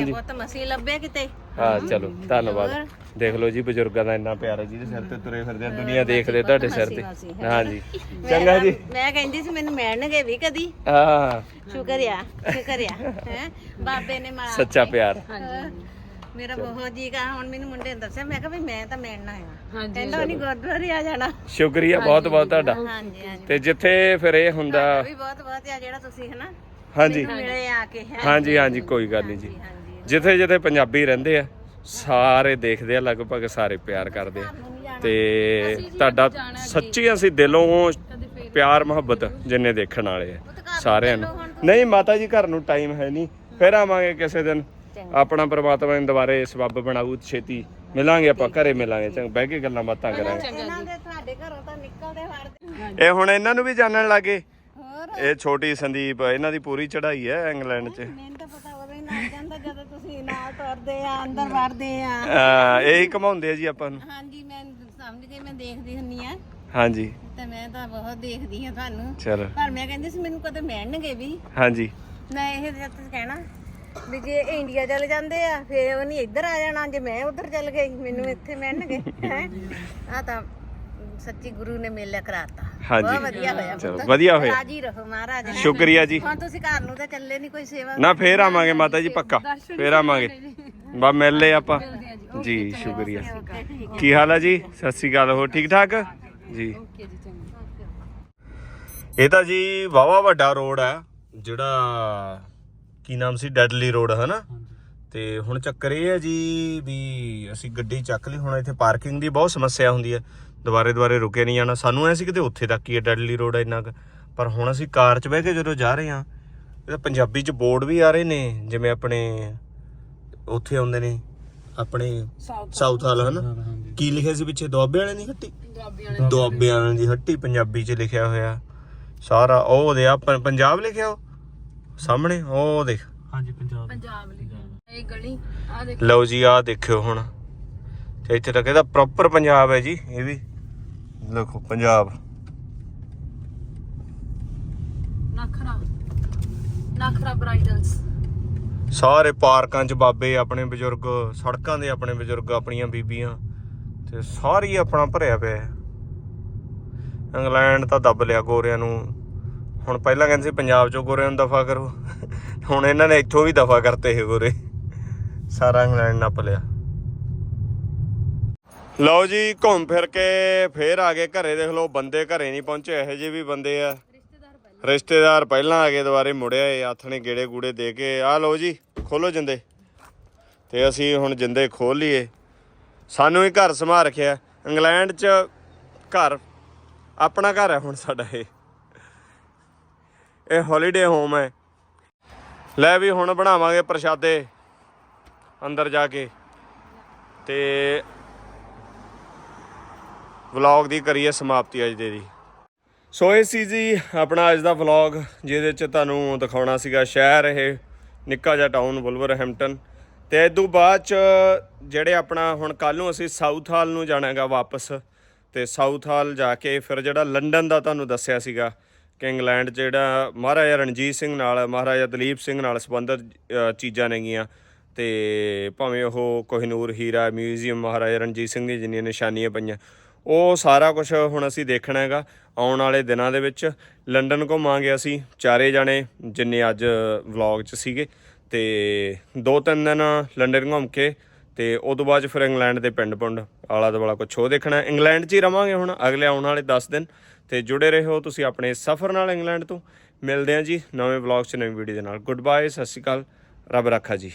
Speaker 10: ਬਹੁਤ ਮਸੀ ਲੱਭਿਆ ਕਿਤੇ।
Speaker 1: ਹਾਂ ਚਲੋ ਧੰਨਵਾਦ। ਦੇਖ ਲਓ ਜੀ ਬਜ਼ੁਰਗਾਂ ਦਾ ਇੰਨਾ ਪਿਆਰ ਹੈ ਜਿਹਦੇ ਸਿਰ ਤੇ ਤੁਰੇ ਫਿਰਦੇ ਆ ਦੁਨੀਆ ਦੇਖਦੇ ਤੁਹਾਡੇ ਸਿਰ ਤੇ।
Speaker 10: ਹੱਸੀ,
Speaker 1: ਹਾਂਜੀ ਚੰਗਾ ਜੀ।
Speaker 10: ਮੈਂ ਕਹਿੰਦੀ ਸੀ ਮੈਨੂੰ ਮਿਲਣਗੇ ਵੀ ਕਦੀ।
Speaker 1: ਹਾਂ।
Speaker 10: ਸ਼ੁਕਰ ਆ ਸ਼ੁਕਰ ਆ ਹੈ। ਬਾਬੇ ਨੇ ਮਾਰਾ
Speaker 1: ਸੱਚਾ ਪਿਆਰ।
Speaker 10: ਮੇਰਾ ਬਹੁਤ ਜੀ ਕਾ ਹੁਣ ਮੈਨੂੰ ਮੁੰਡੇ ਨੇ ਦੱਸਿਆ ਮੈਂ ਕਿਹਾ ਵੀ ਮੈਂ ਤਾਂ ਮਿਲਣਾ ਆ ਕਹਿੰਦਾ ਨਹੀਂ ਗੁਰਦੁਆਰੇ ਆ ਜਾਣਾ।
Speaker 1: ਸ਼ੁਕਰੀਆ ਬਹੁਤ ਬਹੁਤ ਤੁਹਾਡਾ।
Speaker 10: ਹਾਂਜੀ ਹਾਂਜੀ
Speaker 1: ਤੇ ਜਿੱਥੇ ਫਿਰ ਇਹ ਹੁੰਦਾ
Speaker 10: ਵੀ ਬਹੁਤ ਬਹੁਤ ਆ ਜਿਹੜਾ ਤੁਸੀਂ ਹਨਾ
Speaker 1: ਹਾਂਜੀ
Speaker 10: ਮਿਲੇ ਆ ਕੇ ਹੈ।
Speaker 1: ਹਾਂਜੀ ਹਾਂਜੀ ਕੋਈ ਗੱਲ ਨਹੀਂ ਜੀ। ਜਿੱਥੇ ਜਿੱਥੇ ਪੰਜਾਬੀ ਰਹਿੰਦੇ ਆ ਸਾਰੇ ਦੇਖਦੇ ਆ ਲਗਭਗ ਸਾਰੇ ਪਿਆਰ ਕਰਦੇ ਆ। ਤੇ ਤੁਹਾਡਾ ਸੱਚੀ ਅਸੀਂ ਦਿਲੋਂ ਪਿਆਰ ਮੁਹੱਬਤ ਜਿੰਨੇ ਦੇਖਣ ਵਾਲੇ ਆ ਸਾਰਿਆਂ ਨੂੰ। ਨਹੀਂ ਮਾਤਾ ਜੀ ਘਰ ਨੂੰ ਟਾਈਮ ਹੈ ਨਹੀਂ। ਫਿਰ ਆਵਾਂਗੇ ਕਿਸੇ ਦਿਨ। ਆਪਣਾ ਪ੍ਰਮਾਤਮਾ ਨੇ ਦੁਬਾਰੇ ਸਬੱਬ ਬਣਾਊ ਛੇਤੀ ਮਿਲਾਂਗੇ ਆਪਾਂ ਘਰੇ ਮਿਲਾਂਗੇ। ਚੰਗਾ ਬਹਿ ਕੇ ਗੱਲਾਂ ਬਾਤਾਂ ਕਰਾਂਗੇ।
Speaker 10: ਇਹਨਾਂ ਦੇ ਤੁਹਾਡੇ ਘਰੋਂ ਤਾਂ ਨਿਕਲਦੇ ਵੜਦੇ।
Speaker 1: ਇਹ ਹੁਣ ਇਹਨਾਂ ਨੂੰ ਵੀ ਜਾਣਨ ਲੱਗੇ। ਇਹ ਛੋਟੀ ਸੰਦੀਪ ਇਹਨਾਂ ਦੀ ਪੂਰੀ ਚੜ੍ਹਾਈ ਹੈ ਇੰਗਲੈਂਡ 'ਚ।
Speaker 10: ਮੈਨੂੰ ਤਾਂ ਪਤਾ ਉਦੋਂ ਹੀ ਲੱਗ ਜਾਂਦਾ ਜਦੋਂ ਤੁਸੀਂ ਨਾਲ ਤੁਰਦੇ ਆ ਅੰਦਰ ਵੜਦੇ ਆ।
Speaker 1: ਅਹ ਇਹੀ ਘਮਾਉਂਦੇ ਆ ਜੀ ਆਪਾਂ ਨੂੰ।
Speaker 10: ਹਾਂਜੀ ਮੈਂ ਸਮਝ ਗਈ ਮੈਂ ਦੇਖਦੀ ਹੁੰਨੀ ਆ।
Speaker 1: ਹਾਂਜੀ।
Speaker 10: ਤੇ ਮੈਂ ਤਾਂ ਬਹੁਤ ਦੇਖਦੀ ਆ ਤੁਹਾਨੂੰ।
Speaker 1: ਚਲੋ।
Speaker 10: ਪਰ ਮੈਂ ਕਹਿੰਦੀ ਸੀ ਮੈਨੂੰ ਕਦੇ ਮਿਲਣਗੇ ਵੀ।
Speaker 1: ਹਾਂਜੀ।
Speaker 10: ਮੈਂ ਇਹ ਕਹਿਣਾ ਵੀ ਜੇ ਇਹ ਇੰਡੀਆ ਚਲੇ ਜਾਂਦੇ ਆ ਫੇਰ ਉਹ ਨਹੀਂ ਇੱਧਰ ਆ ਜਾਣਾ। ਜੇ ਮੈਂ ਉੱਧਰ ਚਲ ਗਈ ਮੈਨੂੰ ਇੱਥੇ ਮਿਲਣਗੇ ਆ ਤਾਂ ਸੱਚੀ ਗੁਰੂ ਨੇ ਮੇਲਾ ਕਰਾਤਾ।
Speaker 1: ਹਾਂਜੀ।
Speaker 10: ਬਹੁਤ ਵਧੀਆ ਹੋਇਆ
Speaker 1: ਚਲੋ,
Speaker 10: ਪੁੱਤ।
Speaker 1: ਵਧੀਆ ਹੋਇਆ।
Speaker 10: ਰਾਜੀ ਰਹੋ ਮਹਾਰਾਜ
Speaker 1: ਸ਼ੁਕਰੀਆ ਜੀ।
Speaker 10: ਹੁਣ ਤੁਸੀਂ ਘਰ ਨੂੰ ਤਾਂ ਚੱਲੇ ਨਹੀਂ ਕੋਈ ਸੇਵਾ
Speaker 1: ਨਾ ਫੇਰ ਆਵਾਂਗੇ ਮਾਤਾ ਜੀ ਪੱਕਾ। ਫੇਰ ਆਵਾਂਗੇ। ਬਾ ਮਿਲ ਲਏ ਆਪਾਂ। ਜੀ। ਸ਼ੁਕਰੀਆ। ਕੀ ਹਾਲ ਹੈ ਜੀ? ਸਤਿ ਸ੍ਰੀ ਅਕਾਲ। ਹੋ ਠੀਕ ਠਾਕ? ਜੀ। ਇਹ ਤਾਂ ਜੀ ਵਾਵਾ ਵੱਡਾ ਰੋਡ ਹੈ ਜਿਹੜਾ ਕੀ ਨਾਮ ਸੀ? ਡੈਡਲੀ ਰੋਡ ਹੈ ਨਾ ਤੇ ਹੁਣ ਚੱਕਰ ਇਹ ਹੈ ਜੀ ਵੀ ਅਸੀਂ ਗੱਡੀ ਚੱਕ ਲਈ। ਹੁਣ ਇੱਥੇ ਪਾਰਕਿੰਗ ਦੀ ਬਹੁਤ ਸਮੱਸਿਆ ਹੁੰਦੀ ਹੈ। ਦੁਬਾਰੇ ਦੁਬਾਰੇ ਰੁਕੇ ਨਹੀਂ ਜਾਣਾ। ਸਾਨੂੰ ਐ ਸੀ ਕਿਤੇ ਉੱਥੇ ਤੱਕ ਹੀ ਹੈ ਡੈਡਲੀ ਰੋਡ ਇੰਨਾ ਕੁ। ਪਰ ਹੁਣ ਅਸੀਂ ਕਾਰ 'ਚ ਬਹਿ ਕੇ ਜਦੋਂ ਜਾ ਰਹੇ ਹਾਂ ਇਹ ਤਾਂ ਪੰਜਾਬੀ 'ਚ ਬੋਰਡ ਵੀ ਆ ਰਹੇ ਨੇ ਜਿਵੇਂ ਆਪਣੇ ਉੱਥੇ ਆਉਂਦੇ ਨੇ ਆਪਣੇ ਸਾਊਥ ਹਾਲ ਹਨਾ? ਕੀ ਲਿਖਿਆ ਸੀ ਪਿੱਛੇ? ਦੁਆਬੇ ਵਾਲੇ ਦੀ ਹੱਟੀ? ਦੁਆਬੇ ਵਾਲਿਆਂ ਦੀ ਹੱਟੀ। ਪੰਜਾਬੀ 'ਚ ਲਿਖਿਆ ਹੋਇਆ। ਸਾਰਾ ਉਹ ਦੇ ਆ ਪੰਜਾਬ ਲਿਖਿਆ ਸਾਹਮਣੇ ਉਹ ਦੇਖ।
Speaker 6: ਪੰਜਾਬ। ਲਿਖਿਆ। ਇਹ ਗਲੀ ਆ ਦੇਖ।
Speaker 1: ਲਓ ਜੀ ਆ ਦੇਖਿਓ ਹੁਣ। ਤੇ ਇੱਥੇ ਤੱਕ ਇਹਦਾ ਪ੍ਰੋਪਰ ਪੰਜਾਬ ਹੈ ਜੀ ਇਹ ਵੀ। ਦੇਖੋ ਪੰਜਾਬ।
Speaker 6: ਨਖਰਾ ਨਖਰਾ ਬ੍ਰਾਈਡਲਸ
Speaker 1: ਸਾਰੇ ਪਾਰਕਾਂ 'ਚ ਬਾਬੇ ਆਪਣੇ ਬਜ਼ੁਰਗ ਸੜਕਾਂ ਦੇ ਆਪਣੇ ਬਜ਼ੁਰਗ ਆਪਣੀਆਂ ਬੀਬੀਆਂ ਤੇ ਸਾਰੀ ਆਪਣਾ ਭਰਿਆ ਪਿਆ ਹੈ। ਇੰਗਲੈਂਡ ਤਾਂ ਦੱਬ ਲਿਆ ਗੋਰਿਆਂ ਨੂੰ। ਹੁਣ ਪਹਿਲਾਂ ਕਹਿੰਦੇ ਸੀ ਪੰਜਾਬ 'ਚੋਂ ਗੋਰਿਆਂ ਨੂੰ ਦਫਾ ਕਰੋ। ਹੁਣ ਇਹਨਾਂ ਨੇ ਇੱਥੋਂ ਵੀ ਦਫਾ ਕਰਤੇ ਇਹ ਗੋਰੇ। ਸਾਰਾ ਇੰਗਲੈਂਡ ਨੱਪ ਲਿਆ। ਲਓ ਜੀ, ਘੁੰਮ ਫਿਰ ਕੇ ਫੇਰ ਆ ਗਏ ਘਰੇ। ਦੇਖ ਲਓ, ਬੰਦੇ ਘਰੇ ਨਹੀਂ ਪਹੁੰਚੇ, ਇਹੋ ਜਿਹੇ ਵੀ ਬੰਦੇ ਆ। ਰਿਸ਼ਤੇਦਾਰ ਪਹਿਲਾਂ ਆ ਗਏ, ਦੁਬਾਰੇ ਮੁੜਿਆ ਏ ਆਥਣੇ ਗੇੜੇ ਗੂੜੇ ਦੇ ਕੇ। ਆ ਲਓ ਜੀ, ਖੋਲੋ ਜਿੰਦੇ। ਤੇ ਅਸੀਂ ਹੁਣ ਜਿੰਦੇ ਖੋਲ ਲਈਏ। ਸਾਨੂੰ ਹੀ ਘਰ ਸਮਾ ਰੱਖਿਆ। ਇੰਗਲੈਂਡ 'ਚ ਘਰ, ਆਪਣਾ ਘਰ ਹੈ ਹੁਣ ਸਾਡਾ ਇਹ। ਇਹ ਹੌਲੀਡੇ ਹੋਮ ਹੈ। ਲੈ ਵੀ ਹੁਣ ਬਣਾਵਾਂਗੇ ਪ੍ਰਸ਼ਾਦੇ ਅੰਦਰ ਜਾ ਕੇ। ਤੇ ਵਲੌਗ ਦੀ ਕਰੀਏ ਸਮਾਪਤੀ ਅੱਜ ਦੇ ਦੀ। ਸੋ ਇਹ ਸੀ ਜੀ ਆਪਣਾ ਅੱਜ ਦਾ ਵਲੌਗ, ਜਿਹਦੇ ਚ ਤੁਹਾਨੂੰ ਦਿਖਾਉਣਾ ਸੀਗਾ ਸ਼ਹਿਰ, ਇਹ ਨਿੱਕਾ ਜਿਹਾ ਟਾਊਨ ਵੁਲਵਰਹੈਂਪਟਨ ਤੇ ਇਸ ਤੋਂ ਬਾਅਦ ਚ ਜਿਹੜੇ ਆਪਣਾ ਹੁਣ ਕੱਲ ਨੂੰ ਅਸੀਂ ਸਾਊਥ ਹਾਲ ਨੂੰ ਜਾਣਾਗਾ ਵਾਪਸ, ਤੇ ਸਾਊਥ ਹਾਲ ਜਾ ਕੇ ਫਿਰ ਜਿਹੜਾ ਲੰਡਨ ਦਾ ਤੁਹਾਨੂੰ ਦੱਸਿਆ ਸੀਗਾ ਕਿ ਇੰਗਲੈਂਡ 'ਚ ਜਿਹੜਾ ਮਹਾਰਾਜਾ ਰਣਜੀਤ ਸਿੰਘ ਨਾਲ, ਮਹਾਰਾਜਾ ਦਲੀਪ ਸਿੰਘ ਨਾਲ ਸੰਬੰਧਿਤ ਚੀਜ਼ਾਂ ਨੇਗੀਆਂ ਤੇ ਭਾਵੇਂ ਉਹ ਕੋਹਿਨੂਰ ਹੀਰਾ ਮਿਊਜ਼ੀਅਮ ਮਹਾਰਾਜਾ ਰਣਜੀਤ ਸਿੰਘ ਦੀ ਜਿੰਨੀਆਂ ਨਿਸ਼ਾਨੀਆਂ ਪਈਆਂ ਉਹ ਸਾਰਾ ਕੁਝ ਹੁਣ ਅਸੀਂ ਦੇਖਣਾ ਹੈਗਾ। ਆਉਣ ਵਾਲੇ ਦਿਨਾਂ ਦੇ ਵਿੱਚ ਲੰਡਨ ਘੁੰਮਾਂਗੇ ਅਸੀਂ, ਚਾਰੇ ਜਾਣੇ ਜਿੰਨੇ ਅੱਜ ਵਲੌਗ 'ਚ ਸੀਗੇ। ਤੇ ਦੋ ਤਿੰਨ ਦਿਨ ਲੰਡਨ ਘੁੰਮ ਕੇ ਤੇ ਉਸ ਤੋਂ ਬਾਅਦ ਫਿਰ ਇੰਗਲੈਂਡ ਦੇ ਪਿੰਡ ਪੁੰਡ ਆਲਾ ਦੁਆਲਾ ਕੁਛ ਉਹ ਦੇਖਣਾ। ਇੰਗਲੈਂਡ 'ਚ ਹੀ ਰਵਾਂਗੇ ਹੁਣ ਅਗਲੇ ਆਉਣ ਵਾਲੇ 10 ਦਿਨ। ਤੇ ਜੁੜੇ ਰਹੋ ਤੁਸੀਂ ਆਪਣੇ ਸਫ਼ਰ ਨਾਲ ਇੰਗਲੈਂਡ ਤੋਂ। ਮਿਲਦੇ ਹਾਂ ਜੀ ਨਵੇਂ ਵਲੌਗ 'ਚ, ਨਵੀਂ ਵੀਡੀਓ ਦੇ ਨਾਲ। ਗੁੱਡ ਬਾਏ ਸਤਿ ਸ਼੍ਰੀ ਅਕਾਲ। ਰੱਬ ਰੱਖਾ ਜੀ।